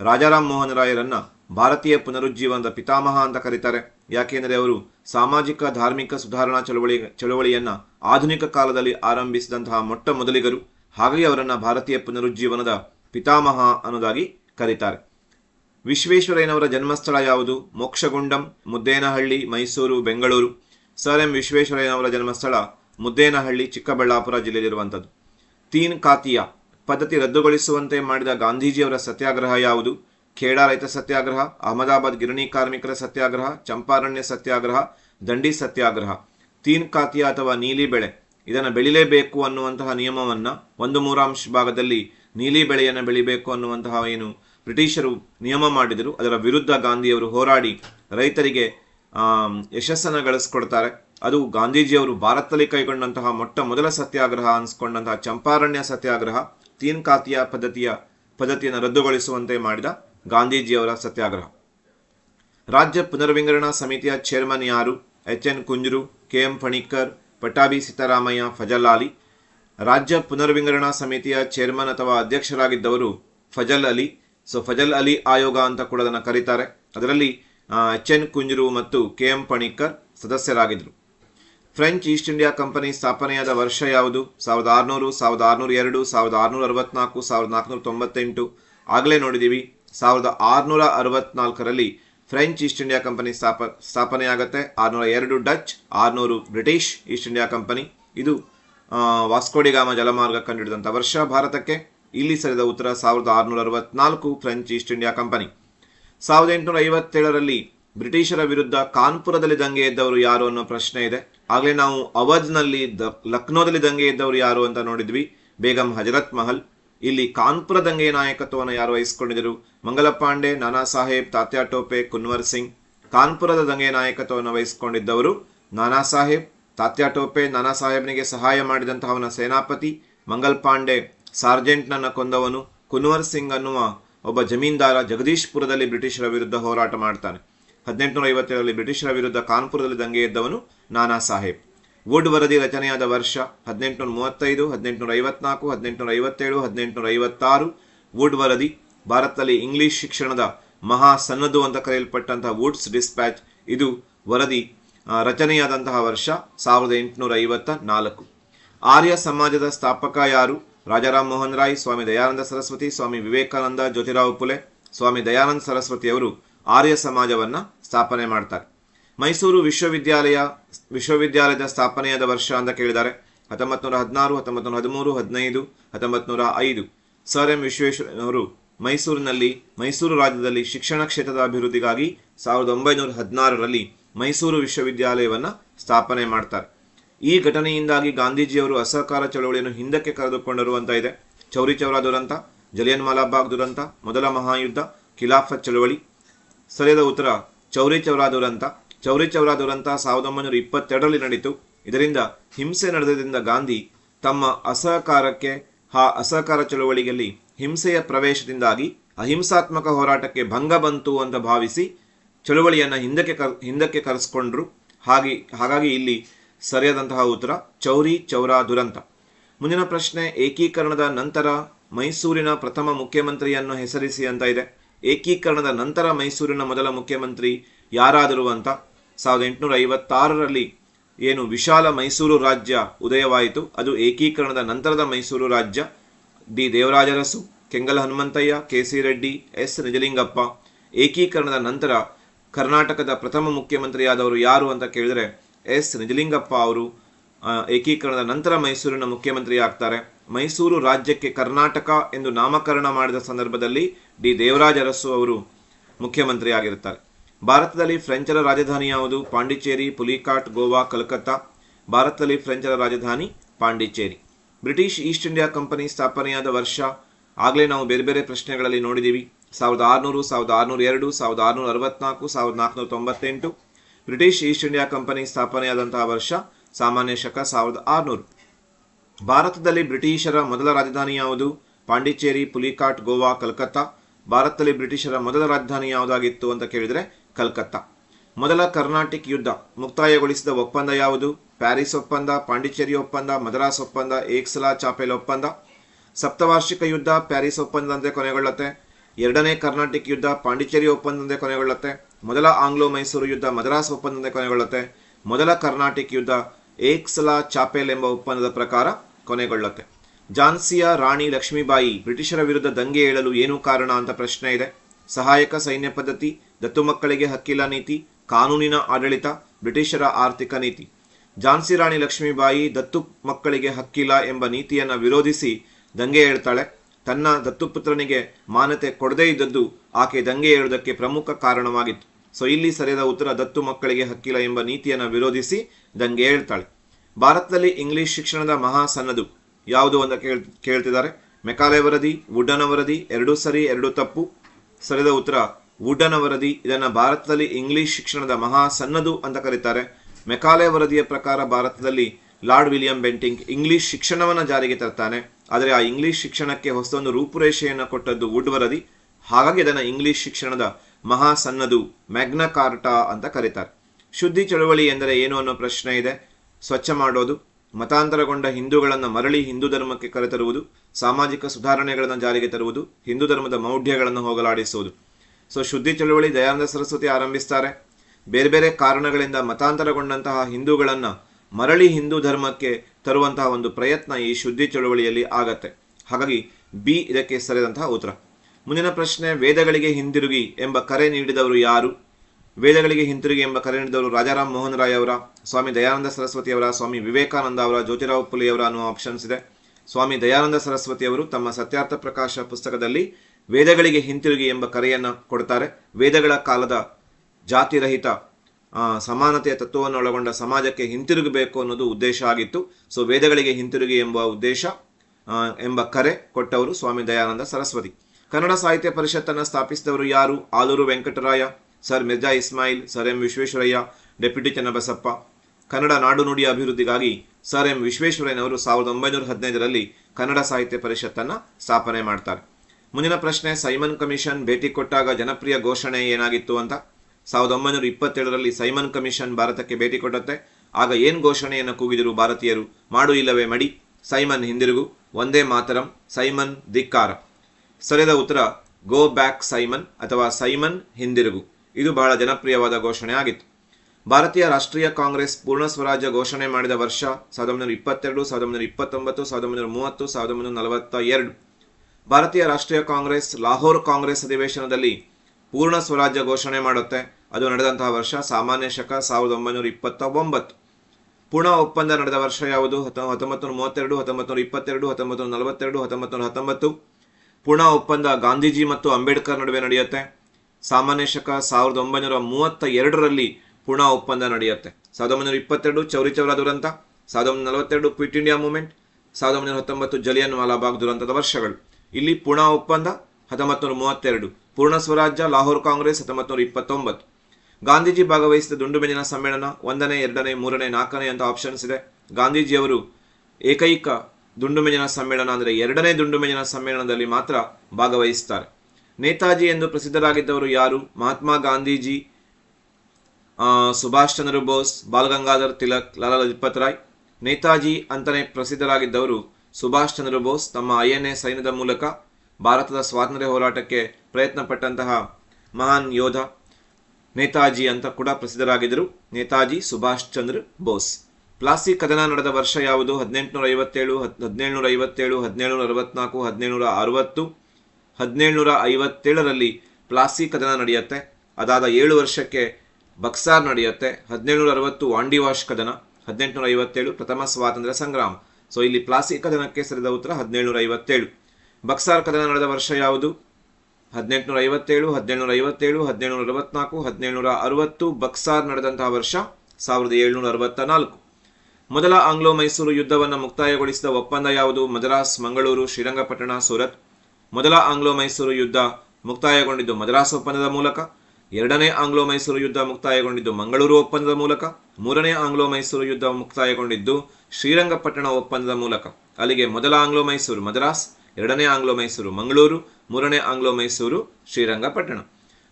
ರಾಜಾರಾಮ್ ಮೋಹನ್ ರಾಯರನ್ನ ಭಾರತೀಯ ಪುನರುಜ್ಜೀವನದ ಪಿತಾಮಹ ಅಂತ ಕರೀತಾರೆ. ಯಾಕೆಂದರೆ ಅವರು ಸಾಮಾಜಿಕ, ಧಾರ್ಮಿಕ ಸುಧಾರಣಾ ಚಳವಳಿ, ಚಳವಳಿಯನ್ನ ಆಧುನಿಕ ಕಾಲದಲ್ಲಿ ಆರಂಭಿಸಿದಂತಹ ಮೊಟ್ಟ ಮೊದಲಿಗರು. ಹಾಗೆಯೇ ಅವರನ್ನ ಭಾರತೀಯ ಪುನರುಜ್ಜೀವನದ ಪಿತಾಮಹ ಅನ್ನೋದಾಗಿ ಕರೀತಾರೆ. ವಿಶ್ವೇಶ್ವರಯ್ಯನವರ ಜನ್ಮಸ್ಥಳ ಯಾವುದು? ಮೋಕ್ಷಗುಂಡಂ, ಮುದ್ದೇನಹಳ್ಳಿ, ಮೈಸೂರು, ಬೆಂಗಳೂರು. ಸರ್ ಎಂ ವಿಶ್ವೇಶ್ವರಯ್ಯನವರ ಜನ್ಮಸ್ಥಳ ಮುದ್ದೇನಹಳ್ಳಿ, ಚಿಕ್ಕಬಳ್ಳಾಪುರ ಜಿಲ್ಲೆಯಲ್ಲಿರುವಂಥದ್ದು. ತೀನ್ ಕಾತಿಯ. ಪದ್ಧತಿ ರದ್ದುಗೊಳಿಸುವಂತೆ ಮಾಡಿದ ಗಾಂಧೀಜಿಯವರ ಸತ್ಯಾಗ್ರಹ ಯಾವುದು? ಖೇಡಾ ರೈತ ಸತ್ಯಾಗ್ರಹ, ಅಹಮದಾಬಾದ್ ಗಿರಣಿ ಕಾರ್ಮಿಕರ ಸತ್ಯಾಗ್ರಹ, ಚಂಪಾರಣ್ಯ ಸತ್ಯಾಗ್ರಹ, ದಂಡಿ ಸತ್ಯಾಗ್ರಹ. ತೀನ್ ಕಾತಿಯ ಅಥವಾ ನೀಲಿ ಬೆಳೆ. ಇದನ್ನು ಬೆಳಿಲೇಬೇಕು ಅನ್ನುವಂತಹ ನಿಯಮವನ್ನು ಒಂದು ಮೂರಾಂಶ ಭಾಗದಲ್ಲಿ ನೀಲಿ ಬೆಳೆಯನ್ನು ಬೆಳಿಬೇಕು ಅನ್ನುವಂತಹ ಏನು ಬ್ರಿಟಿಷರು ನಿಯಮ ಮಾಡಿದರು. ಅದರ ವಿರುದ್ಧ ಗಾಂಧಿಯವರು ಹೋರಾಡಿ ರೈತರಿಗೆ ಯಶಸ್ಸನ್ನು ಗಳಿಸ್ಕೊಡ್ತಾರೆ. ಅದು ಗಾಂಧೀಜಿಯವರು ಭಾರತದಲ್ಲಿ ಕೈಗೊಂಡಂತಹ ಮೊಟ್ಟ ಮೊದಲ ಸತ್ಯಾಗ್ರಹ ಅನಿಸ್ಕೊಂಡಂತಹ ಚಂಪಾರಣ್ಯ ಸತ್ಯಾಗ್ರಹ. ತೀನ್ ಕಾತಿಯ ಪದ್ಧತಿಯ ಪದ್ಧತಿಯನ್ನು ರದ್ದುಗೊಳಿಸುವಂತೆ ಮಾಡಿದ ಗಾಂಧೀಜಿಯವರ ಸತ್ಯಾಗ್ರಹ. ರಾಜ್ಯ ಪುನರ್ವಿಂಗಡಣಾ ಸಮಿತಿಯ ಚೇರ್ಮನ್ ಯಾರು? H. N. Kunzru, K. M. Panikkar Pattabhi Fazal Ali ರಾಜ್ಯ ಪುನರ್ವಿಂಗಡಣಾ ಸಮಿತಿಯ ಚೇರ್ಮನ್ ಅಥವಾ ಅಧ್ಯಕ್ಷರಾಗಿದ್ದವರು ಫಜಲ್ ಅಲಿ ಸೊ ಫಜಲ್ ಅಲಿ ಆಯೋಗ ಅಂತ ಕೂಡ ಅದನ್ನು ಕರೀತಾರೆ. ಅದರಲ್ಲಿ ಎಚ್. ಎನ್. ಕುಂಜರು ಮತ್ತು ಕೆ. ಎಂ. ಪಣಿಕರ್ ಸದಸ್ಯರಾಗಿದ್ದರು ಫ್ರೆಂಚ್ ಈಸ್ಟ್ ಇಂಡಿಯಾ ಕಂಪನಿ ಸ್ಥಾಪನೆಯಾದ ವರ್ಷ ಯಾವುದು? ಸಾವಿರದ ಆರುನೂರು, ಸಾವಿರದ ಆರುನೂರ ಎರಡು, ಸಾವಿರದ ಆರುನೂರ ಅರವತ್ನಾಲ್ಕು ಸಾವಿರದ ನಾಲ್ಕುನೂರ ತೊಂಬತ್ತೆಂಟು ಆಗಲೇ ನೋಡಿದ್ದೀವಿ ಸಾವಿರದ ಆರುನೂರ ಅರವತ್ನಾಲ್ಕರಲ್ಲಿ ಫ್ರೆಂಚ್ ಈಸ್ಟ್ ಇಂಡಿಯಾ ಕಂಪನಿ ಸ್ಥಾಪ, ಸ್ಥಾಪನೆಯಾಗುತ್ತೆ. ಆರುನೂರ ಎರಡು ಡಚ್, ಆರುನೂರು ಬ್ರಿಟಿಷ್ ಈಸ್ಟ್ ಇಂಡಿಯಾ ಕಂಪನಿ. ಇದು ವಾಸ್ಕೋಡಿಗಾಮ ಜಲಮಾರ್ಗ ಕಂಡುಹಿಡಿದಂಥ ವರ್ಷ ಭಾರತಕ್ಕೆ. ಇಲ್ಲಿ ಸರಿದ ಉತ್ತರ ಸಾವಿರದ ಆರುನೂರ ಅರವತ್ನಾಲ್ಕು ಫ್ರೆಂಚ್ ಈಸ್ಟ್ ಇಂಡಿಯಾ ಕಂಪನಿ. ಸಾವಿರದ ಎಂಟುನೂರ ಐವತ್ತೇಳರಲ್ಲಿ ಬ್ರಿಟಿಷರ ವಿರುದ್ಧ ಕಾನ್ಪುರದಲ್ಲಿ ದಂಗೆ ಎದ್ದವರು ಯಾರು ಅನ್ನೋ ಪ್ರಶ್ನೆ ಇದೆ. ಆಗಲೇ ನಾವು ಅವಧ್ನಲ್ಲಿ ದ, ಲಕ್ನೋದಲ್ಲಿ ದಂಗೆ ಎದ್ದವರು ಯಾರು ಅಂತ ನೋಡಿದ್ವಿ. ಬೇಗಂ ಹಜರತ್ ಮಹಲ್. ಇಲ್ಲಿ ಕಾನ್ಪುರ ದಂಗೆಯ ನಾಯಕತ್ವವನ್ನು ಯಾರು ವಹಿಸಿಕೊಂಡಿದ್ದರು? ಮಂಗಲ ಪಾಂಡೆ, ನಾನಾ ಸಾಹೇಬ್, ತಾತ್ಯಾ ಟೋಪೆ, ಕುನ್ವರ್ ಸಿಂಗ್. ಕಾನ್ಪುರದ ದಂಗೆಯ ನಾಯಕತ್ವವನ್ನು ವಹಿಸಿಕೊಂಡಿದ್ದವರು ನಾನಾ ಸಾಹೇಬ್, ತಾತ್ಯಾ ಟೋಪೆ, ನಾನಾ ಸಾಹೇಬ್ನಿಗೆ ಸಹಾಯ ಮಾಡಿದಂತಹ ಅವನ ಸೇನಾಪತಿ, ಮಂಗಲ್ ಪಾಂಡೆ, ಸಾರ್ಜೆಂಟ್ನನ್ನು ಕೊಂದವನು, ಕುನ್ವರ್ ಸಿಂಗ್ ಅನ್ನುವ ಒಬ್ಬ ಜಮೀನ್ದಾರ ಜಗದೀಶ್ಪುರದಲ್ಲಿ ಬ್ರಿಟಿಷರ ವಿರುದ್ಧ ಹೋರಾಟ ಮಾಡ್ತಾನೆ. ಹದಿನೆಂಟುನೂರ ಐವತ್ತೇಳರಲ್ಲಿ ಬ್ರಿಟಿಷರ ವಿರುದ್ಧ ಕಾನ್ಪುರದಲ್ಲಿ ದಂಗೆ ಎದ್ದವನು ನಾನಾ ಸಾಹೇಬ್. ವುಡ್ ವರದಿ ರಚನೆಯಾದ ವರ್ಷ ಹದಿನೆಂಟುನೂರ ಮೂವತ್ತೈದು ಹದಿನೆಂಟುನೂರ ಐವತ್ನಾಲ್ಕು ಹದಿನೆಂಟುನೂರ ಐವತ್ತೇಳು ಹದಿನೆಂಟುನೂರ ಐವತ್ತಾರು ವುಡ್ ವರದಿ ಭಾರತದಲ್ಲಿ ಇಂಗ್ಲಿಷ್ ಶಿಕ್ಷಣದ ಮಹಾ ಸನ್ನದು ಅಂತ ಕರೆಯಲ್ಪಟ್ಟಂತಹ ವುಡ್ಸ್ ಡಿಸ್ಪ್ಯಾಚ್. ಇದು ವರದಿ ರಚನೆಯಾದಂತಹ ವರ್ಷ ಸಾವಿರದ ಎಂಟುನೂರ ಐವತ್ತ ನಾಲ್ಕು ಆರ್ಯ ಸಮಾಜದ ಸ್ಥಾಪಕ ಯಾರು? ರಾಜಾರಾಮ್ ಮೋಹನ್ ರಾಯ್, ಸ್ವಾಮಿ ದಯಾನಂದ ಸರಸ್ವತಿ, ಸ್ವಾಮಿ ವಿವೇಕಾನಂದ, ಜ್ಯೋತಿರಾವ್ ಪುಲೆ, ಸ್ವಾಮಿ ದಯಾನಂದ ಸರಸ್ವತಿಯವರು ಆರ್ಯ ಸಮಾಜವನ್ನ ಸ್ಥಾಪನೆ ಮಾಡ್ತಾರೆ. ಮೈಸೂರು ವಿಶ್ವವಿದ್ಯಾಲಯ, ವಿಶ್ವವಿದ್ಯಾಲಯದ ಸ್ಥಾಪನೆಯಾದ ವರ್ಷ ಅಂತ ಕೇಳಿದ್ದಾರೆ. ಹತ್ತೊಂಬತ್ತು ನೂರ ಹದಿನಾರು ಹತ್ತೊಂಬತ್ತು ನೂರ ಹದಿಮೂರು, ಹದಿನೈದು ಹತ್ತೊಂಬತ್ತು ನೂರ ಐದು. ಸರ್ ಎಂ ವಿಶ್ವೇಶ್ವರಯ್ಯನವರು ಮೈಸೂರಿನಲ್ಲಿ, ಮೈಸೂರು ರಾಜ್ಯದಲ್ಲಿ ಶಿಕ್ಷಣ ಕ್ಷೇತ್ರದ ಅಭಿವೃದ್ಧಿಗಾಗಿ ಸಾವಿರದ ಒಂಬೈನೂರ ಹದಿನಾರರಲ್ಲಿ ಮೈಸೂರು ವಿಶ್ವವಿದ್ಯಾಲಯವನ್ನು ಸ್ಥಾಪನೆ ಮಾಡ್ತಾರೆ. ಈ ಘಟನೆಯಿಂದಾಗಿ ಗಾಂಧೀಜಿಯವರು ಅಸಹಕಾರ ಚಳವಳಿಯನ್ನು ಹಿಂದಕ್ಕೆ ಕರೆದುಕೊಂಡರು ಅಂತ ಇದೆ. ಚೌರಿ ಚೌರಾ ದುರಂತ ಜಲಿಯನ್ ಮಾಲಾಬಾಗ್ ದುರಂತ, ಮೊದಲ ಮಹಾಯುದ್ಧ, ಖಿಲಾಫತ್ ಚಳವಳಿ ಸರಿಯಾದ ಉತ್ತರ ಚೌರಿ ಚೌರಾ ದುರಂತ ಚೌರಿ ಚೌರಾ ದುರಂತ ಸಾವಿರದ ಒಂಬೈನೂರ ಇಪ್ಪತ್ತೆರಡರಲ್ಲಿ ನಡೆಯಿತು ಇದರಿಂದ ಹಿಂಸೆ ನಡೆದಿದ್ದರಿಂದ ಗಾಂಧಿ ತಮ್ಮ ಅಸಹಕಾರಕ್ಕೆ ಆ ಅಸಹಕಾರ ಚಳುವಳಿಯಲ್ಲಿ ಹಿಂಸೆಯ ಪ್ರವೇಶದಿಂದಾಗಿ ಅಹಿಂಸಾತ್ಮಕ ಹೋರಾಟಕ್ಕೆ ಭಂಗ ಬಂತು ಅಂತ ಭಾವಿಸಿ ಚಳುವಳಿಯನ್ನು ಹಿಂದಕ್ಕೆ ಕರ್, ಹಿಂದಕ್ಕೆ ಕರೆಸ್ಕೊಂಡ್ರು. ಹಾಗೆ, ಹಾಗಾಗಿ ಇಲ್ಲಿ ಸರಿಯಾದಂತಹ ಉತ್ತರ ಚೌರಿ ಚೌರಾ ದುರಂತ ಮುಂದಿನ ಪ್ರಶ್ನೆ ಏಕೀಕರಣದ ನಂತರ ಮೈಸೂರಿನ ಪ್ರಥಮ ಮುಖ್ಯಮಂತ್ರಿಯನ್ನು ಹೆಸರಿಸಿ ಅಂತ ಇದೆ. ಏಕೀಕರಣದ ನಂತರ ಮೈಸೂರಿನ ಮೊದಲ ಮುಖ್ಯಮಂತ್ರಿ ಯಾರಾದರು ಅಂತ ಸಾವಿರದ ಎಂಟುನೂರ ಐವತ್ತಾರರಲ್ಲಿ ಏನು ವಿಶಾಲ ಮೈಸೂರು ರಾಜ್ಯ ಉದಯವಾಯಿತು. ಅದು ಏಕೀಕರಣದ ನಂತರದ ಮೈಸೂರು ರಾಜ್ಯ. D. Devaraj Urs, Kengal Hanumanthaiah, K. C. Reddy, S. Nijalingappa ಏಕೀಕರಣದ ನಂತರ ಕರ್ನಾಟಕದ ಪ್ರಥಮ ಮುಖ್ಯಮಂತ್ರಿಯಾದವರು ಯಾರು ಅಂತ ಕೇಳಿದರೆ ಎಸ್. ನಿಜಲಿಂಗಪ್ಪ ಅವರು ಏಕೀಕರಣದ ನಂತರ ಮೈಸೂರಿನ ಮುಖ್ಯಮಂತ್ರಿ ಆಗ್ತಾರೆ ಮೈಸೂರು ರಾಜ್ಯಕ್ಕೆ ಕರ್ನಾಟಕ ಎಂದು ನಾಮಕರಣ ಮಾಡಿದ ಸಂದರ್ಭದಲ್ಲಿ ಡಿ. ದೇವರಾಜ ಅರಸು ಅವರು ಮುಖ್ಯಮಂತ್ರಿಯಾಗಿರುತ್ತಾರೆ. ಭಾರತದಲ್ಲಿ ಫ್ರೆಂಚರ ರಾಜಧಾನಿ ಯಾವುದು? ಪಾಂಡಿಚೇರಿ, ಪುಲಿಕಾಟ್, ಗೋವಾ, ಕಲ್ಕತ್ತಾ. ಭಾರತದಲ್ಲಿ ಫ್ರೆಂಚರ ರಾಜಧಾನಿ Pondicherry. British East India company ಸ್ಥಾಪನೆಯಾದ ವರ್ಷ. ಆಗಲೇ ನಾವು ಬೇರೆ ಬೇರೆ ಪ್ರಶ್ನೆಗಳಲ್ಲಿ ನೋಡಿದ್ದೀವಿ ಸಾವಿರದ ಆರುನೂರು, ಸಾವಿರದ ಆರುನೂರ ಎರಡು ಸಾವಿರದ ಆರುನೂರ ಅರವತ್ನಾಲ್ಕು ಸಾವಿರದ ನಾಲ್ಕುನೂರ ತೊಂಬತ್ತೆಂಟು ಬ್ರಿಟಿಷ್ ಈಸ್ಟ್ ಇಂಡಿಯಾ ಕಂಪನಿ ಸ್ಥಾಪನೆಯಾದಂತಹ ವರ್ಷ ಸಾಮಾನ್ಯ ಶಕ ಸಾವಿರದ ಆರುನೂರು. ಭಾರತದಲ್ಲಿ ಬ್ರಿಟಿಷರ ಮೊದಲ ರಾಜಧಾನಿ ಯಾವುದು? ಪಾಂಡಿಚೇರಿ, ಪುಲಿಕಾಟ್, ಗೋವಾ, ಕಲ್ಕತ್ತಾ. ಭಾರತದಲ್ಲಿ ಬ್ರಿಟಿಷರ ಮೊದಲ ರಾಜಧಾನಿ ಯಾವುದಾಗಿತ್ತು ಅಂತ ಕೇಳಿದರೆ ಕಲ್ಕತ್ತಾ. ಮೊದಲ ಕರ್ನಾಟಿಕ್ ಯುದ್ಧ ಮುಕ್ತಾಯಗೊಳಿಸಿದ ಒಪ್ಪಂದ ಯಾವುದು? ಪ್ಯಾರಿಸ್ ಒಪ್ಪಂದ, ಪಾಂಡಿಚೇರಿ ಒಪ್ಪಂದ, ಮದ್ರಾಸ್ ಒಪ್ಪಂದ, ಏಕ್ಸಲಾ ಚಾಪೆಲ್ ಒಪ್ಪಂದ. ಸಪ್ತವಾರ್ಷಿಕ ಯುದ್ಧ ಪ್ಯಾರಿಸ್ ಒಪ್ಪಂದದಂತೆ ಕೊನೆಗೊಳ್ಳುತ್ತೆ. ಎರಡನೇ ಕರ್ನಾಟಿಕ್ ಯುದ್ಧ ಪಾಂಡಿಚೇರಿ ಒಪ್ಪಂದದಂತೆ ಕೊನೆಗೊಳ್ಳುತ್ತೆ. ಮೊದಲ ಆಂಗ್ಲೋ ಮೈಸೂರು ಯುದ್ಧ ಮದ್ರಾಸ್ ಒಪ್ಪಂದದಂತೆ ಕೊನೆಗೊಳ್ಳುತ್ತೆ. ಮೊದಲ ಕರ್ನಾಟಿಕ್ ಯುದ್ಧ ಏಕ್ಸಲಾ ಚಾಪೆಲ್ ಎಂಬ ಒಪ್ಪಂದದ ಪ್ರಕಾರ ಕೊನೆಗೊಳ್ಳುತ್ತೆ. ಝಾನ್ಸಿಯ ರಾಣಿ ಲಕ್ಷ್ಮೀಬಾಯಿ ಬ್ರಿಟಿಷರ ವಿರುದ್ಧ ದಂಗೆ ಏಳಲು ಏನು ಕಾರಣ ಅಂತ ಪ್ರಶ್ನೆ ಇದೆ. ಸಹಾಯಕ ಸೈನ್ಯ ಪದ್ಧತಿ, ದತ್ತು ಮಕ್ಕಳಿಗೆ ಹಕ್ಕಿಲ್ಲ ನೀತಿ, ಕಾನೂನಿನ ಆಡಳಿತ, ಬ್ರಿಟಿಷರ ಆರ್ಥಿಕ ನೀತಿ. ಝಾನ್ಸಿ ರಾಣಿ ಲಕ್ಷ್ಮೀಬಾಯಿ ದತ್ತು ಮಕ್ಕಳಿಗೆ ಹಕ್ಕಿಲ್ಲ ಎಂಬ ನೀತಿಯನ್ನ ವಿರೋಧಿಸಿ ದಂಗೆ ಏಳ್ತಾಳೆ. ತನ್ನ ದತ್ತುಪುತ್ರನಿಗೆ ಮಾನ್ಯತೆ ಕೊಡದೇ ಇದ್ದದ್ದು ಆಕೆ ದಂಗೆ ಏಳುವುದಕ್ಕೆ ಪ್ರಮುಖ ಕಾರಣವಾಗಿತ್ತು. ಸೊ ಇಲ್ಲಿ ಸರಿಯಾದ ಉತ್ತರ ದತ್ತು ಮಕ್ಕಳಿಗೆ ಹಕ್ಕಿಲ್ಲ ಎಂಬ ನೀತಿಯನ್ನು ವಿರೋಧಿಸಿ ದಂಗೆ ಹೇಳ್ತಾಳೆ. ಭಾರತದಲ್ಲಿ ಇಂಗ್ಲಿಷ್ ಶಿಕ್ಷಣದ ಮಹಾ ಸನ್ನದು. ಯಾವುದು ಅಂತ ಕೇಳ್, ಕೇಳ್ತಿದ್ದಾರೆ? ಮೆಕಾಲೆ ವರದಿ ವುಡ್ಡನ ವರದಿ, ಎರಡೂ ಸರಿ, ಎರಡೂ ತಪ್ಪು. ಸರಿಯಾದ ಉತ್ತರ ವುಡ್ಡನ ವರದಿ. ಇದನ್ನ ಭಾರತದಲ್ಲಿ ಇಂಗ್ಲಿಷ್ ಶಿಕ್ಷಣದ ಮಹಾ ಸನ್ನದು ಅಂತ ಕರೀತಾರೆ. ಮೆಕಾಲೆ ವರದಿಯ ಪ್ರಕಾರ ಭಾರತದಲ್ಲಿ ಲಾರ್ಡ್ ವಿಲಿಯಂ ಬೆಂಟಿಂಗ್ ಇಂಗ್ಲಿಷ್ ಶಿಕ್ಷಣವನ್ನು ಜಾರಿಗೆ ತರ್ತಾನೆ. ಆದರೆ ಆ ಇಂಗ್ಲಿಷ್ ಶಿಕ್ಷಣಕ್ಕೆ ಹೊಸದೊಂದು ರೂಪುರೇಷೆಯನ್ನು ಕೊಟ್ಟದ್ದು ವುಡ್ ವರದಿ. ಹಾಗಾಗಿ ಇದನ್ನು ಇಂಗ್ಲಿಷ್ ಶಿಕ್ಷಣದ ಮಹಾ ಸನ್ನದು ಮ್ಯಾಗ್ನಾ ಕಾರ್ಟಾ ಅಂತ ಕರೀತಾರೆ. ಶುದ್ಧಿ ಚಳುವಳಿ ಎಂದರೆ ಏನು ಅನ್ನೋ ಪ್ರಶ್ನೆ ಇದೆ. ಸ್ವಚ್ಛ ಮಾಡೋದು, ಮತಾಂತರಗೊಂಡ ಹಿಂದೂಗಳನ್ನು ಮರಳಿ ಹಿಂದೂ ಧರ್ಮಕ್ಕೆ ಕರೆತರುವುದು, ಸಾಮಾಜಿಕ ಸುಧಾರಣೆಗಳನ್ನು ಜಾರಿಗೆ ತರುವುದು, ಹಿಂದೂ ಧರ್ಮದ ಮೌಢ್ಯಗಳನ್ನು ಹೋಗಲಾಡಿಸುವುದು. ಸೊ ಶುದ್ಧಿ ಚಳುವಳಿ ದಯಾನಂದ ಸರಸ್ವತಿ ಆರಂಭಿಸ್ತಾರೆ. ಬೇರೆ ಬೇರೆ ಕಾರಣಗಳಿಂದ ಮತಾಂತರಗೊಂಡಂತಹ ಹಿಂದೂಗಳನ್ನು ಮರಳಿ ಹಿಂದೂ ಧರ್ಮಕ್ಕೆ ತರುವಂತಹ ಒಂದು ಪ್ರಯತ್ನ ಈ ಶುದ್ಧಿ ಚಳುವಳಿಯಲ್ಲಿ ಆಗತ್ತೆ. ಹಾಗಾಗಿ ಬಿ ಇದಕ್ಕೆ ಸರಿದಂತಹ ಉತ್ತರ. ಮುಂದಿನ ಪ್ರಶ್ನೆ, ವೇದಗಳಿಗೆ ಹಿಂದಿರುಗಿ ಎಂಬ ಕರೆ ನೀಡಿದವರು ಯಾರು? ವೇದಗಳಿಗೆ ಹಿಂತಿರುಗಿ ಎಂಬ ಕರೆ ನೀಡಿದವರು ರಾಜಾರಾಮ್ ಮೋಹನ್ ರಾಯ್ ಅವರ, ಸ್ವಾಮಿ ದಯಾನಂದ ಸರಸ್ವತಿ ಅವರ, ಸ್ವಾಮಿ ವಿವೇಕಾನಂದ ಅವರ, ಜ್ಯೋತಿರಾವ್ ಪುಲೆಯವರ ಅನ್ನುವ ಆಪ್ಷನ್ಸ್ ಇದೆ. ಸ್ವಾಮಿ ದಯಾನಂದ ಸರಸ್ವತಿ ಅವರು ತಮ್ಮ ಸತ್ಯಾರ್ಥ ಪ್ರಕಾಶ ಪುಸ್ತಕದಲ್ಲಿ ವೇದಗಳಿಗೆ ಹಿಂತಿರುಗಿ ಎಂಬ ಕರೆಯನ್ನು ಕೊಡ್ತಾರೆ. ವೇದಗಳ ಕಾಲದ ಜಾತಿರಹಿತ ಸಮಾನತೆಯ ತತ್ವವನ್ನು ಒಳಗೊಂಡ ಸಮಾಜಕ್ಕೆ ಹಿಂತಿರುಗಬೇಕು ಅನ್ನೋದು ಉದ್ದೇಶ ಆಗಿತ್ತು. ಸೊ ವೇದಗಳಿಗೆ ಹಿಂತಿರುಗಿ ಎಂಬ ಉದ್ದೇಶ ಎಂಬ ಕರೆ ಕೊಟ್ಟವರು ಸ್ವಾಮಿ ದಯಾನಂದ ಸರಸ್ವತಿ. ಕನ್ನಡ ಸಾಹಿತ್ಯ ಪರಿಷತ್ತನ್ನು ಸ್ಥಾಪಿಸಿದವರು ಯಾರು? Aluru Venkataraya, sir Mirza Ismail, sir M Visvesvaraya, deputy Channabasappa. Kannada ನಾಡು ನುಡಿಯ ಅಭಿವೃದ್ಧಿಗಾಗಿ ಸರ್ ಎಂ ವಿಶ್ವೇಶ್ವರಯ್ಯನವರು ಸಾವಿರದ ಒಂಬೈನೂರ ಹದಿನೈದರಲ್ಲಿ ಕನ್ನಡ ಸಾಹಿತ್ಯ ಪರಿಷತ್ತನ್ನು ಸ್ಥಾಪನೆ ಮಾಡ್ತಾರೆ. ಮುಂದಿನ ಪ್ರಶ್ನೆ, ಸೈಮನ್ ಕಮಿಷನ್ ಭೇಟಿ ಕೊಟ್ಟಾಗ ಜನಪ್ರಿಯ ಘೋಷಣೆ ಏನಾಗಿತ್ತು ಅಂತ? ಸಾವಿರದ ಒಂಬೈನೂರ ಇಪ್ಪತ್ತೇಳರಲ್ಲಿ ಸೈಮನ್ ಕಮಿಷನ್ ಭಾರತಕ್ಕೆ ಭೇಟಿ ಕೊಟ್ಟತ್ತೆ ಆಗ ಏನು ಘೋಷಣೆಯನ್ನು ಕೂಗಿದರು ಭಾರತೀಯರು? ಮಾಡು ಇಲ್ಲವೇ ಮಡಿ, ಸೈಮನ್ ಹಿಂದಿರುಗು, ಒಂದೇ ಮಾತರಂ, ಸೈಮನ್ ಧಿಕ್ಕಾರ. ಸರಿಯಾದ ಉತ್ತರ ಗೋ ಬ್ಯಾಕ್ ಸೈಮನ್ ಅಥವಾ ಸೈಮನ್ ಹಿಂದಿರುಗು. ಇದು ಬಹಳ ಜನಪ್ರಿಯವಾದ ಘೋಷಣೆ ಆಗಿತ್ತು. ಭಾರತೀಯ ರಾಷ್ಟ್ರೀಯ ಕಾಂಗ್ರೆಸ್ ಪೂರ್ಣ ಸ್ವರಾಜ್ಯ ಘೋಷಣೆ ಮಾಡಿದ ವರ್ಷ ಸಾವಿರದ ಒಂಬೈನೂರ ಇಪ್ಪತ್ತೆರಡು ಸಾವಿರದ ಒಂಬೈನೂರ ಇಪ್ಪತ್ತೊಂಬತ್ತು ಸಾವಿರದ ಒಂಬೈನೂರ ಮೂವತ್ತು ಸಾವಿರದ ಒಂಬೈನೂರ ನಲವತ್ತ ಎರಡು ಭಾರತೀಯ ರಾಷ್ಟ್ರೀಯ ಕಾಂಗ್ರೆಸ್ ಲಾಹೋರ್ ಕಾಂಗ್ರೆಸ್ ಅಧಿವೇಶನದಲ್ಲಿ ಪೂರ್ಣ ಸ್ವರಾಜ್ಯ ಘೋಷಣೆ ಮಾಡುತ್ತೆ. ಅದು ನಡೆದಂತಹ ವರ್ಷ ಸಾಮಾನ್ಯ ಶಕ ಸಾವಿರದ ಒಂಬೈನೂರ ಇಪ್ಪತ್ತ ಒಂಬತ್ತು ಪೂರ್ಣ ಒಪ್ಪಂದ ನಡೆದ ವರ್ಷ ಯಾವುದು? ಹತ್ತ ಹತ್ತೊಂಬತ್ತು ನೂರ ಮೂವತ್ತೆರಡು ಹತ್ತೊಂಬತ್ತು ನೂರ ಇಪ್ಪತ್ತೆರಡು ಹತ್ತೊಂಬತ್ತು ನೂರ ನಲವತ್ತೆರಡು ಹತ್ತೊಂಬತ್ತು ನೂರ ಹತ್ತೊಂಬತ್ತು. ಪೂರ್ಣ ಒಪ್ಪಂದ ಗಾಂಧೀಜಿ ಮತ್ತು ಅಂಬೇಡ್ಕರ್ ನಡುವೆ ನಡೆಯುತ್ತೆ. ಸಾಮಾನ್ಯ ಶಕ ಸಾವಿರದ ಒಂಬೈನೂರ ಮೂವತ್ತ ಎರಡರಲ್ಲಿ ಪೂರ್ಣ ಒಪ್ಪಂದ ನಡೆಯುತ್ತೆ. ಸಾವಿರದ ಒಂಬೈನೂರ ಇಪ್ಪತ್ತೆರಡು ಚೌರಿ ಚೌರ ದುರಂತ, ಸಾವಿರದ ಒಂಬೈನೂರ ನಲವತ್ತೆರಡು ಕ್ವಿಟ್ ಇಂಡಿಯಾ ಮೂವ್ಮೆಂಟ್ ಸಾವಿರದ ಒಂಬೈನೂರ ಹತ್ತೊಂಬತ್ತು ಜಲಿಯನ್ ವಾಲಾಬಾಗ್ ದುರಂತದ ವರ್ಷಗಳು. ಇಲ್ಲಿ ಪೂರ್ಣ ಒಪ್ಪಂದ ಹತ್ತೊಂಬತ್ತು ನೂರ ಮೂವತ್ತೆರಡು, ಪೂರ್ಣ ಸ್ವರಾಜ್ಯ ಲಾಹೋರ್ ಕಾಂಗ್ರೆಸ್ ಹತ್ತೊಂಬತ್ತು ನೂರ ಇಪ್ಪತ್ತೊಂಬತ್ತು. ಗಾಂಧೀಜಿ ಭಾಗವಹಿಸಿದ ದುಂಡು ಬೆಂಜಿನ ಸಮ್ಮೇಳನ ಒಂದನೇ, ಎರಡನೇ, ಮೂರನೇ, ನಾಲ್ಕನೇ ಅಂತ ಆಪ್ಷನ್ಸ್ ಇದೆ. ಗಾಂಧೀಜಿಯವರು ಏಕೈಕ ದುಂಡು ಮೇಜಿನ ಸಮ್ಮೇಳನ ಅಂದರೆ ಎರಡನೇ ದುಂಡು ಮೇಜಿನ ಸಮ್ಮೇಳನದಲ್ಲಿ ಮಾತ್ರ ಭಾಗವಹಿಸ್ತಾರೆ. ನೇತಾಜಿ ಎಂದು ಪ್ರಸಿದ್ಧರಾಗಿದ್ದವರು ಯಾರು? ಮಹಾತ್ಮ ಗಾಂಧೀಜಿ ಸುಭಾಷ್ ಚಂದ್ರ ಬೋಸ್ ಬಾಲ್ ಗಂಗಾಧರ್ ತಿಲಕ್, ಲಾಲಾ ಲಜಪತ್ ರಾಯ್. ನೇತಾಜಿ ಅಂತಲೇ ಪ್ರಸಿದ್ಧರಾಗಿದ್ದವರು ಸುಭಾಷ್ ಚಂದ್ರ ಬೋಸ್. ತಮ್ಮ ಐ ಎನ್ ಎ ಸೈನ್ಯದ ಮೂಲಕ ಭಾರತದ ಸ್ವಾತಂತ್ರ್ಯ ಹೋರಾಟಕ್ಕೆ ಪ್ರಯತ್ನ ಪಟ್ಟಂತಹ ಮಹಾನ್ ಯೋಧ ನೇತಾಜಿ ಅಂತ ಕೂಡ ಪ್ರಸಿದ್ಧರಾಗಿದ್ದರು. ನೇತಾಜಿ, ಸುಭಾಷ್ ಚಂದ್ರ ಬೋಸ್. ಪ್ಲಾಸಿ ಕದನ ನಡೆದ ವರ್ಷ ಯಾವುದು? ಹದಿನೆಂಟುನೂರ ಐವತ್ತೇಳು ಹದಿನೇಳುನೂರ ಐವತ್ತೇಳು ಹದಿನೇಳುನೂರ ಅರವತ್ನಾಲ್ಕು ಹದಿನೇಳುನೂರ ಅರವತ್ತು ಹದಿನೇಳುನೂರ ಐವತ್ತೇಳರಲ್ಲಿ ಪ್ಲಾಸಿ ಕದನ ನಡೆಯುತ್ತೆ. ಅದಾದ ಏಳು ವರ್ಷಕ್ಕೆ ಬಕ್ಸಾರ್ ನಡೆಯುತ್ತೆ. ಹದಿನೇಳುನೂರ ಅರವತ್ತು ವಾಂಡಿವಾಶ್ ಕದನ ಹದಿನೆಂಟುನೂರ ಐವತ್ತೇಳು ಪ್ರಥಮ ಸ್ವಾತಂತ್ರ್ಯ ಸಂಗ್ರಾಮ. ಸೊ ಇಲ್ಲಿ ಪ್ಲಾಸಿ ಕದನಕ್ಕೆ ಸರಿದ ಉತ್ತರ ಹದಿನೇಳುನೂರ ಐವತ್ತೇಳು ಬಕ್ಸಾರ್ ಕದನ ನಡೆದ ವರ್ಷ ಯಾವುದು? ಹದಿನೆಂಟುನೂರ ಐವತ್ತೇಳು ಹದಿನೇಳುನೂರ ಐವತ್ತೇಳು ಹದಿನೇಳುನೂರ ಅರವತ್ನಾಲ್ಕು ಹದಿನೇಳುನೂರ ಅರವತ್ತು ಬಕ್ಸಾರ್ ನಡೆದಂತಹ ವರ್ಷ ಸಾವಿರದ ಏಳುನೂರ ಅರವತ್ತ ನಾಲ್ಕು ಮೊದಲ ಆಂಗ್ಲೋ ಮೈಸೂರು ಯುದ್ಧವನ್ನು ಮುಕ್ತಾಯಗೊಳಿಸಿದ ಒಪ್ಪಂದ ಯಾವುದು? ಮದ್ರಾಸ್, ಮಂಗಳೂರು, ಶ್ರೀರಂಗಪಟ್ಟಣ, ಸೂರತ್. ಮೊದಲ ಆಂಗ್ಲೋ ಮೈಸೂರು ಯುದ್ಧ ಮುಕ್ತಾಯಗೊಂಡಿದ್ದು ಮದ್ರಾಸ್ ಒಪ್ಪಂದದ ಮೂಲಕ. ಎರಡನೇ ಆಂಗ್ಲೋ ಮೈಸೂರು ಯುದ್ಧ ಮುಕ್ತಾಯಗೊಂಡಿದ್ದು ಮಂಗಳೂರು ಒಪ್ಪಂದದ ಮೂಲಕ. ಮೂರನೇ ಆಂಗ್ಲೋ ಮೈಸೂರು ಯುದ್ಧ ಮುಕ್ತಾಯಗೊಂಡಿದ್ದು ಶ್ರೀರಂಗಪಟ್ಟಣ ಒಪ್ಪಂದದ ಮೂಲಕ. ಅಲ್ಲಿಗೆ ಮೊದಲ ಆಂಗ್ಲೋ ಮೈಸೂರು ಮದ್ರಾಸ್, ಎರಡನೇ ಆಂಗ್ಲೋ ಮೈಸೂರು ಮಂಗಳೂರು, ಮೂರನೇ ಆಂಗ್ಲೋ ಮೈಸೂರು ಶ್ರೀರಂಗಪಟ್ಟಣ.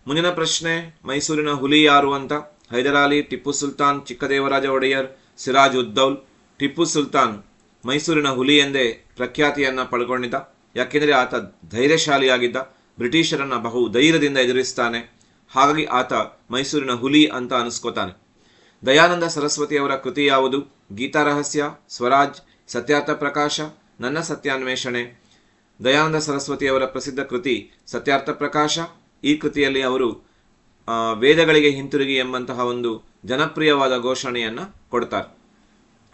ಮುಂದಿನ ಪ್ರಶ್ನೆ, ಮೈಸೂರಿನ ಹುಲಿ ಯಾರು ಅಂತ? ಹೈದರಾಲಿ ಟಿಪ್ಪು ಸುಲ್ತಾನ್, ಚಿಕ್ಕದೇವರಾಜ ಒಡೆಯರ್ ಸಿರಾಜ್ ಉದ್ದೌಲ್ ಟಿಪ್ಪು ಸುಲ್ತಾನ್ ಮೈಸೂರಿನ ಹುಲಿ ಎಂದೇ ಪ್ರಖ್ಯಾತಿಯನ್ನು ಪಡ್ಕೊಂಡಿದ್ದ. ಯಾಕೆಂದರೆ ಆತ ಧೈರ್ಯಶಾಲಿಯಾಗಿದ್ದ. ಬ್ರಿಟಿಷರನ್ನು ಬಹು ಧೈರ್ಯದಿಂದ ಎದುರಿಸ್ತಾನೆ. ಹಾಗಾಗಿ ಆತ ಮೈಸೂರಿನ ಹುಲಿ ಅಂತ ಅನಿಸ್ಕೋತಾನೆ. ದಯಾನಂದ ಸರಸ್ವತಿಯವರ ಕೃತಿ ಯಾವುದು? ಗೀತಾ ರಹಸ್ಯ, ಸ್ವರಾಜ್, ಸತ್ಯಾರ್ಥ ಪ್ರಕಾಶ, ನನ್ನ ಸತ್ಯಾನ್ವೇಷಣೆ. ದಯಾನಂದ ಸರಸ್ವತಿಯವರ ಪ್ರಸಿದ್ಧ ಕೃತಿ ಸತ್ಯಾರ್ಥ ಪ್ರಕಾಶ. ಈ ಕೃತಿಯಲ್ಲಿ ಅವರು ವೇದಗಳಿಗೆ ಹಿಂತಿರುಗಿ ಎಂಬಂತಹ ಒಂದು ಜನಪ್ರಿಯವಾದ ಘೋಷಣೆಯನ್ನು ಕೊಡ್ತಾರೆ.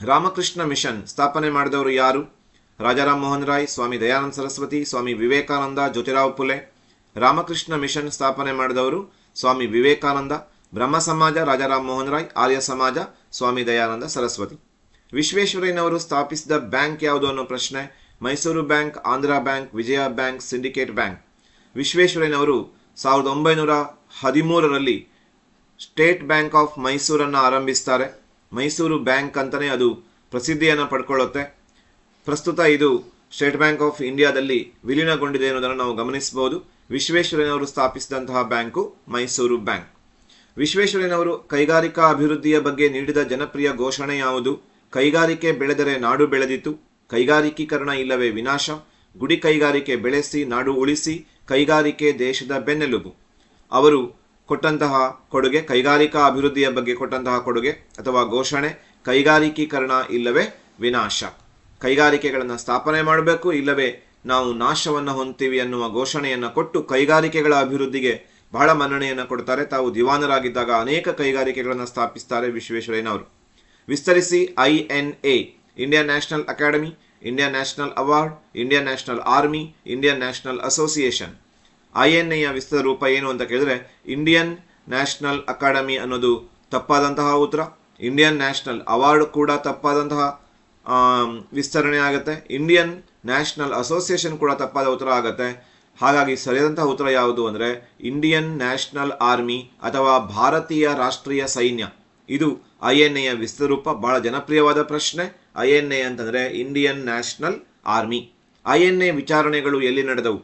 ರಾಮಕೃಷ್ಣ ಮಿಷನ್ ಸ್ಥಾಪನೆ ಮಾಡಿದವರು ಯಾರು? ರಾಜಾರಾಮ್ ಮೋಹನ್ ರಾಯ್, ಸ್ವಾಮಿ ದಯಾನಂದ ಸರಸ್ವತಿ, ಸ್ವಾಮಿ ವಿವೇಕಾನಂದ, ಜ್ಯೋತಿರಾವ್ ಪುಲೆ. ರಾಮಕೃಷ್ಣ ಮಿಷನ್ ಸ್ಥಾಪನೆ ಮಾಡಿದವರು ಸ್ವಾಮಿ ವಿವೇಕಾನಂದ, ಬ್ರಹ್ಮ ಸಮಾಜ, ರಾಜಾರಾಮ್ ಮೋಹನ್ ರಾಯ್, ಆರ್ಯ ಸಮಾಜ, ಸ್ವಾಮಿ ದಯಾನಂದ ಸರಸ್ವತಿ. ವಿಶ್ವೇಶ್ವರಯ್ಯನವರು ಸ್ಥಾಪಿಸಿದ ಬ್ಯಾಂಕ್ ಯಾವುದು ಅನ್ನೋ ಪ್ರಶ್ನೆ. Mysore bank, Andhra bank, Vijaya bank, Syndicate bank. ವಿಶ್ವೇಶ್ವರಯ್ಯನವರು ಸಾವಿರದ ಒಂಬೈನೂರ ಹದಿಮೂರರಲ್ಲಿ ಸ್ಟೇಟ್ ಬ್ಯಾಂಕ್ ಆಫ್ ಮೈಸೂರನ್ನು ಆರಂಭಿಸ್ತಾರೆ. ಮೈಸೂರು ಬ್ಯಾಂಕ್ ಅಂತಲೇ ಅದು ಪ್ರಸಿದ್ಧಿಯನ್ನು ಪಡ್ಕೊಳ್ಳುತ್ತೆ. ಪ್ರಸ್ತುತ ಇದು ಸ್ಟೇಟ್ ಬ್ಯಾಂಕ್ ಆಫ್ ಇಂಡಿಯಾದಲ್ಲಿ ವಿಲೀನಗೊಂಡಿದೆ ಅನ್ನೋದನ್ನು ನಾವು ಗಮನಿಸಬಹುದು. ವಿಶ್ವೇಶ್ವರಯ್ಯನವರು ಸ್ಥಾಪಿಸಿದಂತಹ ಬ್ಯಾಂಕು ಮೈಸೂರು ಬ್ಯಾಂಕ್. ವಿಶ್ವೇಶ್ವರಯ್ಯನವರು ಕೈಗಾರಿಕಾ ಅಭಿವೃದ್ಧಿಯ ಬಗ್ಗೆ ನೀಡಿದ ಜನಪ್ರಿಯ ಘೋಷಣೆ ಯಾವುದು? ಕೈಗಾರಿಕೆ ಬೆಳೆದರೆ ನಾಡು ಬೆಳೆದಿತು. ಕೈಗಾರಿಕೀಕರಣ ಇಲ್ಲವೇ ವಿನಾಶ. ಗುಡಿ ಕೈಗಾರಿಕೆ ಬೆಳೆಸಿ, ನಾಡು ಉಳಿಸಿ, ಕೈಗಾರಿಕೆ ದೇಶದ ಬೆನ್ನೆಲುಬು. ಅವರು ಕೊಟ್ಟಂತಹ ಕೊಡುಗೆ, ಕೈಗಾರಿಕಾ ಅಭಿವೃದ್ಧಿಯ ಬಗ್ಗೆ ಕೊಟ್ಟಂತಹ ಕೊಡುಗೆ ಅಥವಾ ಘೋಷಣೆ, ಕೈಗಾರಿಕೀಕರಣ ಇಲ್ಲವೇ ವಿನಾಶ. ಕೈಗಾರಿಕೆಗಳನ್ನು ಸ್ಥಾಪನೆ ಮಾಡಬೇಕು, ಇಲ್ಲವೇ ನಾವು ನಾಶವನ್ನು ಹೊಂದ್ತೀವಿ ಅನ್ನುವ ಘೋಷಣೆಯನ್ನು ಕೊಟ್ಟು ಕೈಗಾರಿಕೆಗಳ ಅಭಿವೃದ್ಧಿಗೆ ಬಹಳ ಮನ್ನಣೆಯನ್ನು ಕೊಡ್ತಾರೆ. ತಾವು ದಿವಾನರಾಗಿದ್ದಾಗ ಅನೇಕ ಕೈಗಾರಿಕೆಗಳನ್ನು ಸ್ಥಾಪಿಸ್ತಾರೆ ವಿಶ್ವೇಶ್ವರಯ್ಯನವರು. ವಿಸ್ತರಿಸಿ, I N A, Indian National Academy, Indian National Award, Indian National Army, Indian National Association. I N ಎಯ ವಿಸ್ತೃತ ರೂಪ ಏನು ಅಂತ ಕೇಳಿದ್ರೆ ಇಂಡಿಯನ್ ನ್ಯಾಷನಲ್ ಅಕಾಡೆಮಿ ಅನ್ನೋದು ತಪ್ಪಾದಂತಹ ಉತ್ತರ. ಇಂಡಿಯನ್ ನ್ಯಾಷನಲ್ ಅವಾರ್ಡ್ ಕೂಡ ತಪ್ಪಾದಂತಹ ವಿಸ್ತರಣೆ ಆಗುತ್ತೆ. ಇಂಡಿಯನ್ ನ್ಯಾಷನಲ್ ಅಸೋಸಿಯೇಷನ್ ಕೂಡ ತಪ್ಪಾದ ಉತ್ತರ ಆಗುತ್ತೆ. ಹಾಗಾಗಿ ಸರಿಯಾದಂತಹ ಉತ್ತರ ಯಾವುದು ಅಂದರೆ ಇಂಡಿಯನ್ ನ್ಯಾಷನಲ್ ಆರ್ಮಿ ಅಥವಾ ಭಾರತೀಯ ರಾಷ್ಟ್ರೀಯ ಸೈನ್ಯ. ಇದು ಐ ಎನ್ ಎಯ ವಿಸ್ತೃತ ರೂಪ, ಬಹಳ ಜನಪ್ರಿಯವಾದ ಪ್ರಶ್ನೆ. ಐ ಎನ್ ಎ ಅಂತಂದರೆ Indian National Army. I N A ವಿಚಾರಣೆಗಳು ಎಲ್ಲಿ ನಡೆದವು?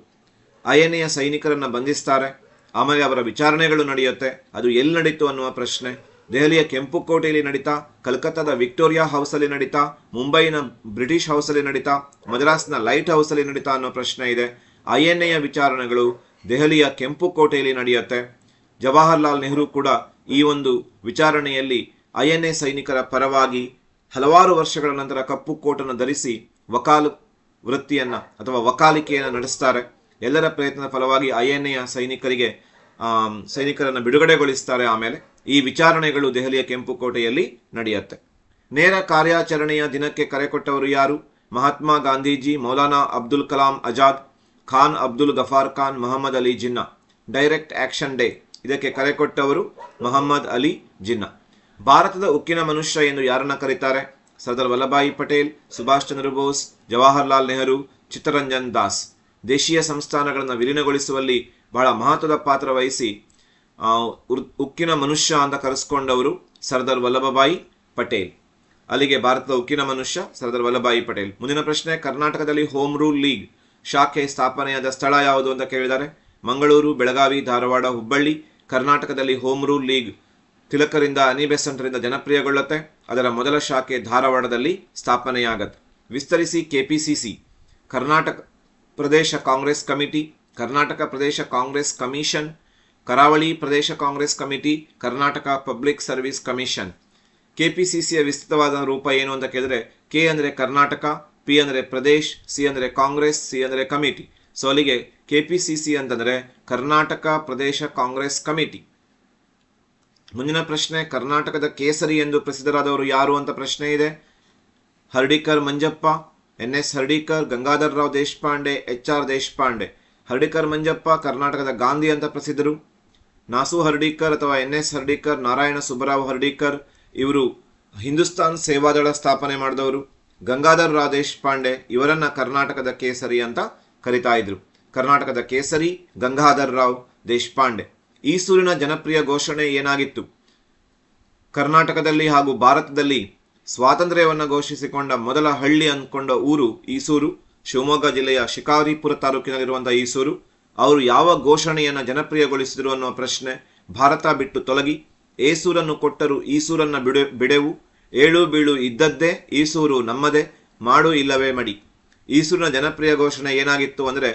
ಐ ಸೈನಿಕರನ್ನ ಬಂಧಿಸ್ತಾರೆ. ಆಮೇಲೆ ಅವರ ವಿಚಾರಣೆಗಳು ನಡೆಯುತ್ತೆ. ಅದು ಎಲ್ಲಿ ನಡೀತು ಅನ್ನುವ ಪ್ರಶ್ನೆ. ದೆಹಲಿಯ ಕೆಂಪು ಕೋಟೆಯಲ್ಲಿ ನಡೀತಾ, ಕಲ್ಕತ್ತಾದ ವಿಕ್ಟೋರಿಯಾ ಹೌಸಲ್ಲಿ ನಡೀತಾ, ಮುಂಬೈನ ಬ್ರಿಟಿಷ್ ಹೌಸಲ್ಲಿ ನಡೀತಾ, ಮದ್ರಾಸ್ನ ಲೈಟ್ ಹೌಸಲ್ಲಿ ನಡೀತಾ ಅನ್ನೋ ಪ್ರಶ್ನೆ ಇದೆ. ಐ ಎನ್ ಎಯ ವಿಚಾರಣೆಗಳು ದೆಹಲಿಯ ಕೆಂಪು ಕೋಟೆಯಲ್ಲಿ ನಡೆಯುತ್ತೆ. ಜವಾಹರ್ಲಾಲ್ ನೆಹರು ಕೂಡ ಈ ಒಂದು ವಿಚಾರಣೆಯಲ್ಲಿ ಐ ಎನ್ ಎ ಸೈನಿಕರ ಪರವಾಗಿ ಹಲವಾರು ವರ್ಷಗಳ ನಂತರ ಕಪ್ಪು ಕೋಟನ್ನು ಧರಿಸಿ ವಕಾಲು ವೃತ್ತಿಯನ್ನು ಅಥವಾ ವಕಾಲಿಕೆಯನ್ನು ನಡೆಸ್ತಾರೆ. ಎಲ್ಲರ ಪ್ರಯತ್ನದ ಫಲವಾಗಿ ಐ ಎನ್ ಎಯ ಸೈನಿಕರಿಗೆ ಸೈನಿಕರನ್ನು ಬಿಡುಗಡೆಗೊಳಿಸ್ತಾರೆ ಆಮೇಲೆ ಈ ವಿಚಾರಣೆಗಳು ದೆಹಲಿಯ ಕೆಂಪು ಕೋಟೆಯಲ್ಲಿ ನಡೆಯುತ್ತೆ. ನೇರ ಕಾರ್ಯಾಚರಣೆಯ ದಿನಕ್ಕೆ ಕರೆ ಕೊಟ್ಟವರು ಯಾರು? Mahatma Gandhiji, Maulana Abdul Kalam Azad Khan Abdul Gaffar Khan, Mohammad Ali Jinnah. Direct action day. ಇದಕ್ಕೆ ಕರೆ ಕೊಟ್ಟವರು ಮೊಹಮ್ಮದ್ ಅಲಿ ಜಿನ್ನಾ. ಭಾರತದ ಉಕ್ಕಿನ ಮನುಷ್ಯ ಎಂದು ಯಾರನ್ನ ಕರೀತಾರೆ? ಸರ್ದಾರ್ ವಲ್ಲಭಾಯಿ ಪಟೇಲ್, ಸುಭಾಷ್ ಚಂದ್ರ ಬೋಸ್, ಜವಾಹರ್ಲಾಲ್ ನೆಹರು, ಚಿತ್ತರಂಜನ್ ದಾಸ್. ದೇಶೀಯ ಸಂಸ್ಥಾನಗಳನ್ನು ವಿಲೀನಗೊಳಿಸುವಲ್ಲಿ ಬಹಳ ಮಹತ್ವದ ಪಾತ್ರ ವಹಿಸಿ ಉಕ್ಕಿನ ಮನುಷ್ಯ ಅಂತ ಕರೆಸ್ಕೊಂಡವರು ಸರ್ದಾರ್ ವಲ್ಲಭಭಾಯಿ ಪಟೇಲ್. ಅಲ್ಲಿಗೆ ಭಾರತದ ಉಕ್ಕಿನ ಮನುಷ್ಯ ಸರ್ದಾರ್ ವಲ್ಲಭಭಾಯಿ ಪಟೇಲ್. ಮುಂದಿನ ಪ್ರಶ್ನೆ, ಕರ್ನಾಟಕದಲ್ಲಿ ಹೋಮ್ ರೂಲ್ ಲೀಗ್ ಶಾಖೆ ಸ್ಥಾಪನೆಯಾದ ಸ್ಥಳ ಯಾವುದು ಅಂತ ಕೇಳಿದ್ದಾರೆ. ಮಂಗಳೂರು, ಬೆಳಗಾವಿ, ಧಾರವಾಡ, ಹುಬ್ಬಳ್ಳಿ, ಕರ್ನಾಟಕದಲ್ಲಿ ಹೋಮ್ ರೂಲ್ ಲೀಗ್ ತಿಲಕರಿಂದ ಅನಿ ಬೆಸೆಂಟರಿಂದ ಜನಪ್ರಿಯಗೊಳ್ಳುತ್ತೆ. ಅದರ ಮೊದಲ ಶಾಖೆ ಧಾರವಾಡದಲ್ಲಿ ಸ್ಥಾಪನೆಯಾಗತ್ತೆ. ವಿಸ್ತರಿಸಿ ಕೆಪಿಸಿಸಿ ಕರ್ನಾಟಕ ಪ್ರದೇಶ ಕಾಂಗ್ರೆಸ್ ಕಮಿಟಿ, ಕರ್ನಾಟಕ ಪ್ರದೇಶ Congress commission, Karavali Pradesh Congress committee, Karnataka public service commission. K P C ಸಿಯ ವಿಸ್ತೃತವಾದ ರೂಪ ಏನು ಅಂತ ಕೇಳಿದ್ರೆ ಕೆ ಅಂದರೆ ಕರ್ನಾಟಕ, ಪಿ ಅಂದರೆ ಪ್ರದೇಶ್, ಸಿ ಅಂದರೆ ಕಾಂಗ್ರೆಸ್, ಸಿ ಅಂದರೆ ಕಮಿಟಿ. ಸೊ ಅಲ್ಲಿಗೆ ಕೆ ಪಿ ಸಿ ಸಿ ಅಂತಂದರೆ ಕರ್ನಾಟಕ ಪ್ರದೇಶ ಕಾಂಗ್ರೆಸ್ ಕಮಿಟಿ. ಮುಂದಿನ ಪ್ರಶ್ನೆ, ಕರ್ನಾಟಕದ ಕೇಸರಿ ಎಂದು ಪ್ರಸಿದ್ಧರಾದವರು ಯಾರು ಅಂತ ಪ್ರಶ್ನೆ ಇದೆ. Hardekar Manjappa N S Hardekar, Gangadhar Rao Deshpande, H R Deshpande. Hardekar Manjappa, ಕರ್ನಾಟಕದ ಗಾಂಧಿ ಅಂತ ಪ್ರಸಿದ್ಧರು. ನಾಸು ಹರ್ಡಿಕರ್ ಅಥವಾ ಎನ್ ಎಸ್ ಹರ್ಡಿಕರ್, ನಾರಾಯಣ ಸುಬ್ಬರಾವ್ ಹರ್ಡಿಕರ್, ಇವರು ಹಿಂದೂಸ್ತಾನ್ ಸೇವಾದಳ ಸ್ಥಾಪನೆ ಮಾಡಿದವರು. ಗಂಗಾಧರ್ ರಾವ್ ದೇಶಪಾಂಡೆ ಇವರನ್ನ ಕರ್ನಾಟಕದ ಕೇಸರಿ ಅಂತ ಕರಿತಾ ಇದ್ರು. ಕರ್ನಾಟಕದ ಕೇಸರಿ ಗಂಗಾಧರ್ ರಾವ್ ದೇಶಪಾಂಡೆ. ಈ ಸೂರಿನ ಜನಪ್ರಿಯ ಘೋಷಣೆ ಏನಾಗಿತ್ತು? ಕರ್ನಾಟಕದಲ್ಲಿ ಹಾಗೂ ಭಾರತದಲ್ಲಿ ಸ್ವಾತಂತ್ರ್ಯವನ್ನು ಘೋಷಿಸಿಕೊಂಡ ಮೊದಲ ಹಳ್ಳಿ ಅಂದ್ಕೊಂಡ ಊರು ಈಸೂರು. ಶಿವಮೊಗ್ಗ ಜಿಲ್ಲೆಯ ಶಿಕಾರಿಪುರ ತಾಲೂಕಿನಲ್ಲಿರುವಂತಹ ಈಸೂರು. ಅವರು ಯಾವ ಘೋಷಣೆಯನ್ನು ಜನಪ್ರಿಯಗೊಳಿಸಿದರು ಅನ್ನೋ ಪ್ರಶ್ನೆ ಭಾರತ ಬಿಟ್ಟು ತೊಲಗಿ. ಏಸೂರನ್ನು ಕೊಟ್ಟರು ಈಸೂರನ್ನು ಬಿಡೆ, ಬಿಡೆವು. ಏಳು ಬೀಳು ಇದ್ದದ್ದೇ ಈಸೂರು ನಮ್ಮದೇ, ಮಾಡು ಇಲ್ಲವೇ ಮಡಿ. ಈಸೂರಿನ ಜನಪ್ರಿಯ ಘೋಷಣೆ ಏನಾಗಿತ್ತು ಅಂದರೆ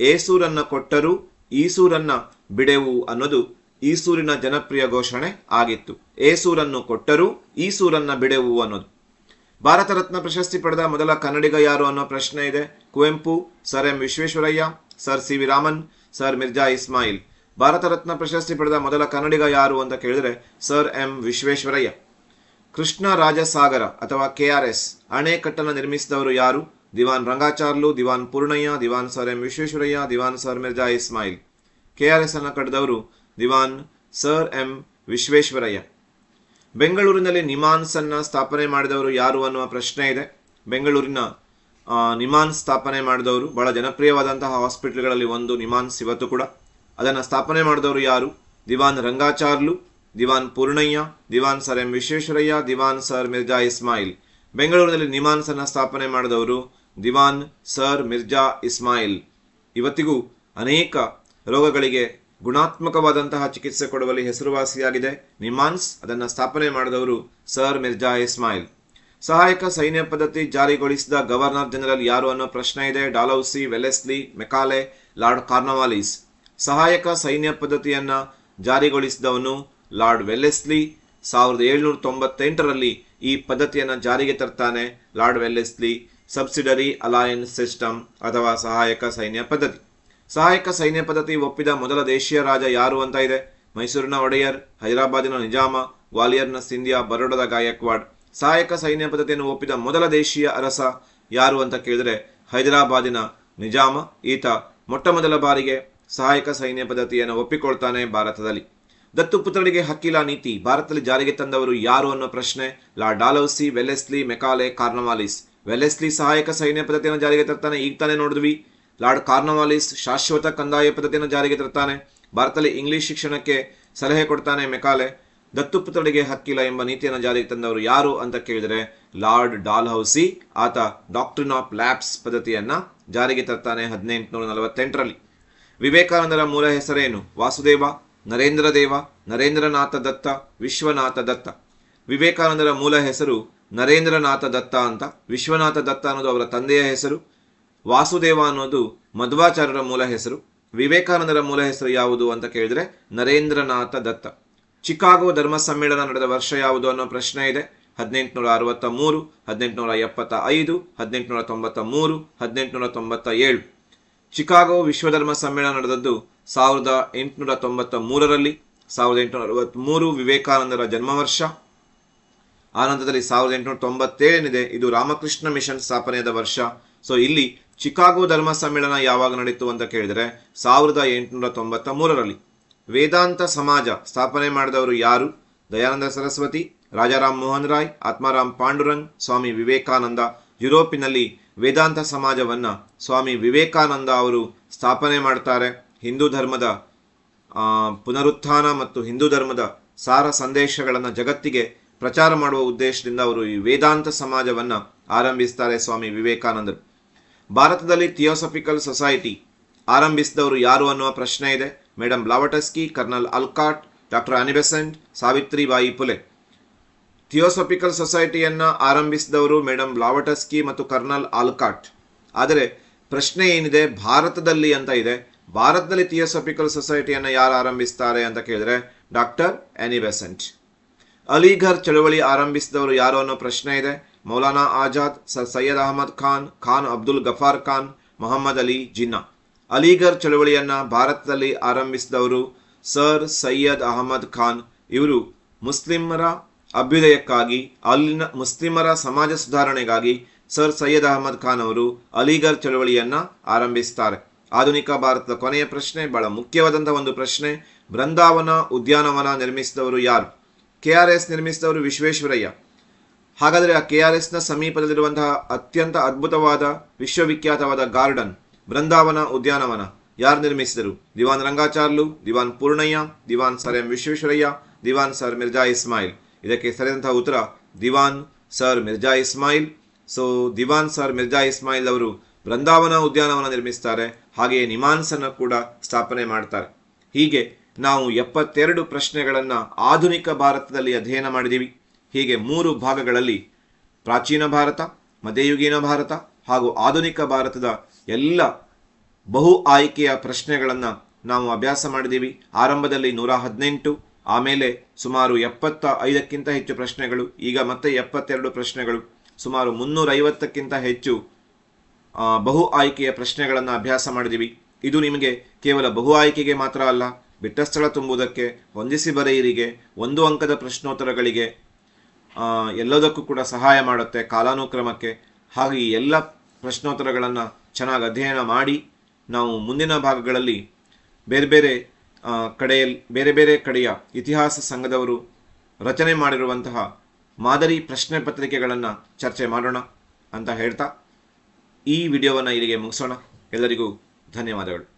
ಏಸೂರನ್ನು ಕೊಟ್ಟರು ಈಸೂರನ್ನು ಬಿಡೆವು ಅನ್ನೋದು ಈಸೂರಿನ ಜನಪ್ರಿಯ ಘೋಷಣೆ ಆಗಿತ್ತು. ಏಸೂರನ್ನು ಕೊಟ್ಟರು ಈಸೂರನ್ನ ಬಿಡೆವು ಅನ್ನೋದು. ಭಾರತ ರತ್ನ ಪ್ರಶಸ್ತಿ ಪಡೆದ ಮೊದಲ ಕನ್ನಡಿಗ ಯಾರು ಅನ್ನೋ ಪ್ರಶ್ನೆ ಇದೆ. Kuvempu, sir M Visvesvaraya, sir C V Raman, sir Mirza Ismail. Bharat Ratna ಪ್ರಶಸ್ತಿ ಪಡೆದ ಮೊದಲ ಕನ್ನಡಿಗ ಯಾರು ಅಂತ ಕೇಳಿದ್ರೆ ಸರ್ ಎಂ ವಿಶ್ವೇಶ್ವರಯ್ಯ. ಕೃಷ್ಣ ರಾಜಸಾಗರ ಅಥವಾ ಕೆ ಆರ್ ಎಸ್ ಅಣೆಕಟ್ಟನ್ನು ನಿರ್ಮಿಸಿದವರು ಯಾರು? Dewan Rangacharlu, Dewan Purnaiah, Dewan sir M Visvesvaraya, Dewan sir Mirza Ismail. S ಅನ್ನು ಕಟ್ಟಿದವರು ದಿವಾನ್, ಸರ್ ಎಂ. ವಿಶ್ವೇಶ್ವರಯ್ಯ. ಬೆಂಗಳೂರಿನಲ್ಲಿ ನಿಮಾನ್ಸ್ ಅನ್ನ ಸ್ಥಾಪನೆ ಮಾಡಿದವರು ಯಾರು ಅನ್ನುವ ಪ್ರಶ್ನೆ ಇದೆ. ಬೆಂಗಳೂರಿನ ನಿಮಾನ್ ಸ್ಥಾಪನೆ ಮಾಡಿದವರು ಬಹಳ ಜನಪ್ರಿಯವಾದಂತಹ ಹಾಸ್ಪಿಟಲ್ಗಳಲ್ಲಿ ಒಂದು ನಿಮಾನ್ಸ್ ಇವತ್ತು ಕೂಡ. ಅದನ್ನು ಸ್ಥಾಪನೆ ಮಾಡಿದವರು ಯಾರು? Dewan Rangacharlu, Dewan Purnaiah, Dewan sir M. Visvesvaraya, Dewan sir Mirza Ismail. ಬೆಂಗಳೂರಿನಲ್ಲಿ ನಿಮಾನ್ಸ್ ಅನ್ನ ಸ್ಥಾಪನೆ ಮಾಡಿದವರು ದಿವಾನ್ ಸರ್ ಮಿರ್ಜಾ ಇಸ್ಮಾಯಿಲ್. ಇವತ್ತಿಗೂ ಅನೇಕ ರೋಗಗಳಿಗೆ ಗುಣಾತ್ಮಕವಾದಂತಹ ಚಿಕಿತ್ಸೆ ಕೊಡುವಲ್ಲಿ ಹೆಸರುವಾಸಿಯಾಗಿದೆ. ನಿಮಾನ್ಸ್ ಅದನ್ನು ಸ್ಥಾಪನೆ ಮಾಡಿದವರು ಸರ್ ಮಿರ್ಜಾ ಇಸ್ಮಾಯಿಲ್. ಸಹಾಯಕ ಸೈನ್ಯ ಪದ್ಧತಿ ಜಾರಿಗೊಳಿಸಿದ ಗವರ್ನರ್ ಜನರಲ್ ಯಾರು ಅನ್ನೋ ಪ್ರಶ್ನೆ ಇದೆ. Dalhousie Wellesley Macaulay, lord Cornwallis. ಸಹಾಯಕ ಸೈನ್ಯ ಪದ್ಧತಿಯನ್ನು ಜಾರಿಗೊಳಿಸಿದವನು ಲಾರ್ಡ್ ವೆಲ್ಲೆಸ್ಲಿ. ಸಾವಿರದ ಏಳ್ನೂರ ತೊಂಬತ್ತೆಂಟರಲ್ಲಿ ಈ ಪದ್ಧತಿಯನ್ನು ಜಾರಿಗೆ ತರ್ತಾನೆ lord Wellesley. Subsidiary alliance system ಅಥವಾ ಸಹಾಯಕ ಸೈನ್ಯ ಪದ್ಧತಿ. ಸಹಾಯಕ ಸೈನ್ಯ ಪದ್ಧತಿ ಒಪ್ಪಿದ ಮೊದಲ ದೇಶೀಯ ರಾಜ ಯಾರು ಅಂತ ಇದೆ. ಮೈಸೂರಿನ ಒಡೆಯರ್, ಹೈದರಾಬಾದಿನ ನಿಜಾಮ, ಗ್ವಾಲಿಯರ್ನ ಸಿಂಧಿಯಾ, ಬರೋಡದ ಗಾಯಕ್ವಾಡ್. ಸಹಾಯಕ ಸೈನ್ಯ ಪದ್ಧತಿಯನ್ನು ಒಪ್ಪಿದ ಮೊದಲ ದೇಶೀಯ ಅರಸ ಯಾರು ಅಂತ ಕೇಳಿದ್ರೆ ಹೈದರಾಬಾದಿನ ನಿಜಾಮ. ಈತ ಮೊಟ್ಟ ಮೊದಲ ಬಾರಿಗೆ ಸಹಾಯಕ ಸೈನ್ಯ ಪದ್ಧತಿಯನ್ನು ಒಪ್ಪಿಕೊಳ್ತಾನೆ ಭಾರತದಲ್ಲಿ. ದತ್ತುಪುತ್ರರಿಗೆ ಹಕ್ಕಿಲ ನೀತಿ. ಭಾರತದಲ್ಲಿ ಜಾರಿಗೆ ತಂದವರು ಯಾರು ಅನ್ನೋ ಪ್ರಶ್ನೆ. Lord Dalhousie Wellesley Macaulay, Cornwallis. Wellesley ಸಹಾಯಕ ಸೈನ್ಯ ಪದ್ಧತಿಯನ್ನು ಜಾರಿಗೆ ತರ್ತಾನೆ. ಈಗ ತಾನೇ ನೋಡಿದ್ವಿ. ಲಾರ್ಡ್ ಕಾರ್ನವಾಲಿಸ್ ಶಾಶ್ವತ ಕಂದಾಯ ಪದ್ಧತಿಯನ್ನು ಜಾರಿಗೆ ತರುತ್ತಾನೆ. ಭಾರತದಲ್ಲಿ ಇಂಗ್ಲಿಷ್ ಶಿಕ್ಷಣಕ್ಕೆ ಸಲಹೆ ಕೊಡ್ತಾನೆ ಮೆಕಾಲೆ. ದತ್ತುಪುತ್ರರಿಗೆ ಹಕ್ಕಿಲ್ಲ ಎಂಬ ನೀತಿಯನ್ನು ಜಾರಿಗೆ ತಂದವರು ಯಾರು ಅಂತ ಕೇಳಿದರೆ ಲಾರ್ಡ್ ಡಾಲ್ ಹೌಸಿ ಆತ ಡಾಕ್ಟ್ರಿನ್ ಆಫ್ ಲ್ಯಾಬ್ಸ್ ಪದ್ಧತಿಯನ್ನ ಜಾರಿಗೆ ತರ್ತಾನೆ ಹದಿನೆಂಟುನೂರ ನಲವತ್ತೆಂಟರಲ್ಲಿ ವಿವೇಕಾನಂದರ ಮೂಲ ಹೆಸರೇನು? ವಾಸುದೇವ, ನರೇಂದ್ರ ದೇವ, ನರೇಂದ್ರನಾಥ ದತ್ತ, ವಿಶ್ವನಾಥ ದತ್ತ. ವಿವೇಕಾನಂದರ ಮೂಲ ಹೆಸರು ನರೇಂದ್ರನಾಥ ದತ್ತ ಅಂತ ವಿಶ್ವನಾಥ ದತ್ತ ಅನ್ನೋದು ಅವರ ತಂದೆಯ ಹೆಸರು. ವಾಸುದೇವ ಅನ್ನೋದು ಮಧ್ವಾಚಾರ್ಯರ ಮೂಲ ಹೆಸರು, ವಿವೇಕಾನಂದರ ಮೂಲ ಹೆಸರು ಯಾವುದು ಅಂತ ಕೇಳಿದ್ರೆ ನರೇಂದ್ರನಾಥ ದತ್ತ. ಚಿಕಾಗೋ ಧರ್ಮ ಸಮ್ಮೇಳನ ನಡೆದ ವರ್ಷ ಯಾವುದು ಅನ್ನೋ ಪ್ರಶ್ನೆ ಇದೆ. ಹದಿನೆಂಟುನೂರ ಅರವತ್ತ ಮೂರು ಹದಿನೆಂಟುನೂರ ಎಪ್ಪತ್ತ ಐದು ಹದಿನೆಂಟುನೂರ ತೊಂಬತ್ತ ಮೂರು ಹದಿನೆಂಟುನೂರ ತೊಂಬತ್ತ ಏಳು ಚಿಕಾಗೋ ವಿಶ್ವಧರ್ಮ ಸಮ್ಮೇಳನ ನಡೆದದ್ದು ಸಾವಿರದ ಎಂಟುನೂರ ತೊಂಬತ್ತ ಮೂರರಲ್ಲಿ ಸಾವಿರದ ಎಂಟುನೂರ ಅರವತ್ತ್ಮೂರು ವಿವೇಕಾನಂದರ ಜನ್ಮ ವರ್ಷ ಆನಂದದಲ್ಲಿ ಸಾವಿರದ ಎಂಟುನೂರ ತೊಂಬತ್ತೇಳನಿದೆ ಇದು ರಾಮಕೃಷ್ಣ ಮಿಷನ್ ಸ್ಥಾಪನೆಯಾದ ವರ್ಷ. ಸೊ ಇಲ್ಲಿ ಚಿಕಾಗೋ ಧರ್ಮ ಸಮ್ಮೇಳನ ಯಾವಾಗ ನಡೀತು ಅಂತ ಕೇಳಿದರೆ ಸಾವಿರದ ಎಂಟುನೂರ ತೊಂಬತ್ತ ಮೂರರಲ್ಲಿ. ವೇದಾಂತ ಸಮಾಜ ಸ್ಥಾಪನೆ ಮಾಡಿದವರು ಯಾರು? ದಯಾನಂದ ಸರಸ್ವತಿ, ರಾಜಾರಾಮ್ ಮೋಹನ್ ರಾಯ್, ಆತ್ಮಾರಾಮ್ ಪಾಂಡುರಂಗ್, ಸ್ವಾಮಿ ವಿವೇಕಾನಂದ. ಯುರೋಪಿನಲ್ಲಿ ವೇದಾಂತ ಸಮಾಜವನ್ನು ಸ್ವಾಮಿ ವಿವೇಕಾನಂದ ಅವರು ಸ್ಥಾಪನೆ ಮಾಡ್ತಾರೆ. ಹಿಂದೂ ಧರ್ಮದ ಪುನರುತ್ಥಾನ ಮತ್ತು ಹಿಂದೂ ಧರ್ಮದ ಸಾರ ಸಂದೇಶಗಳನ್ನು ಜಗತ್ತಿಗೆ ಪ್ರಚಾರ ಮಾಡುವ ಉದ್ದೇಶದಿಂದ ಅವರು ಈ ವೇದಾಂತ ಸಮಾಜವನ್ನು ಆರಂಭಿಸ್ತಾರೆ ಸ್ವಾಮಿ ವಿವೇಕಾನಂದರು. ಭಾರತದಲ್ಲಿ ಥಿಯೋಸಫಿಕಲ್ ಸೊಸೈಟಿ ಆರಂಭಿಸಿದವರು ಯಾರು ಅನ್ನುವ ಪ್ರಶ್ನೆ ಇದೆ. Madam Blavatsky, colonel Olcott, doctor Annie Besant, Savitribai Phule. Theosophical ಸೊಸೈಟಿಯನ್ನು ಆರಂಭಿಸಿದವರು ಮೇಡಮ್ ಬ್ಲಾವಟಸ್ಕಿ ಮತ್ತು ಕರ್ನಲ್ ಆಲ್ಕಾಟ್ ಆದರೆ ಪ್ರಶ್ನೆ ಏನಿದೆ? ಭಾರತದಲ್ಲಿ ಅಂತ ಇದೆ. ಭಾರತದಲ್ಲಿ ಥಿಯೋಸಫಿಕಲ್ ಸೊಸೈಟಿಯನ್ನು ಯಾರು ಆರಂಭಿಸ್ತಾರೆ ಅಂತ ಕೇಳಿದ್ರೆ ಡಾಕ್ಟರ್ ಅನಿಬೆಸೆಂಟ್. ಅಲಿಘರ್ ಚಳವಳಿ ಆರಂಭಿಸಿದವರು ಯಾರು ಅನ್ನೋ ಪ್ರಶ್ನೆ ಇದೆ. ಮೌಲಾನಾ ಆಜಾದ್ ಸರ್ ಸೈಯದ್ ಅಹಮದ್ ಖಾನ್ ಖಾನ್ ಅಬ್ದುಲ್ ಗಫಾರ್ ಖಾನ್, ಮೊಹಮ್ಮದ್ ಅಲಿ ಜಿನ್ನಾ. ಅಲಿಗರ್ ಚಳವಳಿಯನ್ನ ಭಾರತದಲ್ಲಿ ಆರಂಭಿಸಿದವರು ಸರ್ ಸೈಯದ್ ಅಹಮದ್ ಖಾನ್. ಇವರು ಮುಸ್ಲಿಮರ ಅಭ್ಯುದಯಕ್ಕಾಗಿ, ಅಲ್ಲಿನ ಮುಸ್ಲಿಮರ ಸಮಾಜ ಸುಧಾರಣೆಗಾಗಿ ಸರ್ ಸೈಯದ್ ಅಹಮದ್ ಖಾನ್ ಅವರು ಅಲಿಗರ್ ಚಳವಳಿಯನ್ನ ಆರಂಭಿಸ್ತಾರೆ. ಆಧುನಿಕ ಭಾರತದ ಕೊನೆಯ ಪ್ರಶ್ನೆ, ಬಹಳ ಮುಖ್ಯವಾದಂಥ ಒಂದು ಪ್ರಶ್ನೆ, ಬೃಂದಾವನ ಉದ್ಯಾನವನ ನಿರ್ಮಿಸಿದವರು ಯಾರು? ಕೆ ಆರ್ ಎಸ್ ನಿರ್ಮಿಸಿದವರು ವಿಶ್ವೇಶ್ವರಯ್ಯ. ಹಾಗಾದರೆ ಆ ಕೆ ಆರ್ ಎಸ್ನ ಸಮೀಪದಲ್ಲಿರುವಂತಹ ಅತ್ಯಂತ ಅದ್ಭುತವಾದ, ವಿಶ್ವವಿಖ್ಯಾತವಾದ ಗಾರ್ಡನ್ ಬೃಂದಾವನ ಉದ್ಯಾನವನ, ಯಾರು ನಿರ್ಮಿಸಿದರು? ದಿವಾನ್ ರಂಗಾಚಾರ್ಲು, ದಿವಾನ್ ಪೂರ್ಣಯ್ಯ, ದಿವಾನ್ ಸರ್ ಎಂ ವಿಶ್ವೇಶ್ವರಯ್ಯ, ದಿವಾನ್ ಸರ್ ಮಿರ್ಜಾ ಇಸ್ಮಾಯಿಲ್. ಇದಕ್ಕೆ ಸರಿದಂತಹ ಉತ್ತರ, ದಿವಾನ್ ಸರ್ ಮಿರ್ಜಾ ಇಸ್ಮಾಯಿಲ್. ಸೊ ದಿವಾನ್ ಸರ್ ಮಿರ್ಜಾ ಇಸ್ಮಾಯಿಲ್ ಅವರು ಬೃಂದಾವನ ಉದ್ಯಾನವನ ನಿರ್ಮಿಸ್ತಾರೆ. ಹಾಗೆಯೇ ನಿಮಾನ್ಸ್ ಅನ್ನು ಕೂಡ ಸ್ಥಾಪನೆ ಮಾಡ್ತಾರೆ. ಹೀಗೆ ನಾವು ಎಪ್ಪತ್ತೆರಡು ಪ್ರಶ್ನೆಗಳನ್ನು ಆಧುನಿಕ ಭಾರತದಲ್ಲಿ ಅಧ್ಯಯನ ಮಾಡಿದ್ದೀವಿ ಹೀಗೆ ಮೂರು ಭಾಗಗಳಲ್ಲಿ ಪ್ರಾಚೀನ ಭಾರತ, ಮಧ್ಯಯುಗೀನ ಭಾರತ ಹಾಗೂ ಆಧುನಿಕ ಭಾರತದ ಎಲ್ಲ ಬಹು ಆಯ್ಕೆಯ ಪ್ರಶ್ನೆಗಳನ್ನು ನಾವು ಅಭ್ಯಾಸ ಮಾಡಿದ್ದೀವಿ ಆರಂಭದಲ್ಲಿ ನೂರ ಹದಿನೆಂಟು, ಆಮೇಲೆ ಸುಮಾರು ಎಪ್ಪತ್ತ ಐದಕ್ಕಿಂತ ಹೆಚ್ಚು ಪ್ರಶ್ನೆಗಳು, ಈಗ ಮತ್ತೆ ಎಪ್ಪತ್ತೆರಡು ಪ್ರಶ್ನೆಗಳು, ಸುಮಾರು ಮುನ್ನೂರೈವತ್ತಕ್ಕಿಂತ ಹೆಚ್ಚು ಬಹು ಆಯ್ಕೆಯ ಪ್ರಶ್ನೆಗಳನ್ನು ಅಭ್ಯಾಸ ಮಾಡಿದ್ದೀವಿ ಇದು ನಿಮಗೆ ಕೇವಲ ಬಹು ಆಯ್ಕೆಗೆ ಮಾತ್ರ ಅಲ್ಲ ಬಿಟ್ಟ ಸ್ಥಳ ತುಂಬುವುದಕ್ಕೆ ಹೊಂದಿಸಿ ಬರೆಯಿರಿಗೆ, ಒಂದು ಅಂಕದ ಪ್ರಶ್ನೋತ್ತರಗಳಿಗೆ ಎಲ್ಲದಕ್ಕೂ ಕೂಡ ಸಹಾಯ ಮಾಡುತ್ತೆ ಕಾಲಾನುಕ್ರಮಕ್ಕೆ. ಹಾಗೆ ಈ ಎಲ್ಲ ಪ್ರಶ್ನೋತ್ತರಗಳನ್ನು ಚೆನ್ನಾಗಿ ಅಧ್ಯಯನ ಮಾಡಿ ನಾವು ಮುಂದಿನ ಭಾಗಗಳಲ್ಲಿ ಬೇರೆ ಬೇರೆ ಕಡೆಯಲ್ಲಿ ಬೇರೆ ಬೇರೆ ಕಡೆಯ ಇತಿಹಾಸ ಸಂಘದವರು ರಚನೆ ಮಾಡಿರುವಂತಹ ಮಾದರಿ ಪ್ರಶ್ನೆ ಪತ್ರಿಕೆಗಳನ್ನು ಚರ್ಚೆ ಮಾಡೋಣ ಅಂತ ಹೇಳ್ತಾ ಈ ವಿಡಿಯೋವನ್ನು ಇಲ್ಲಿಗೆ ಮುಗಿಸೋಣ. ಎಲ್ಲರಿಗೂ ಧನ್ಯವಾದಗಳು.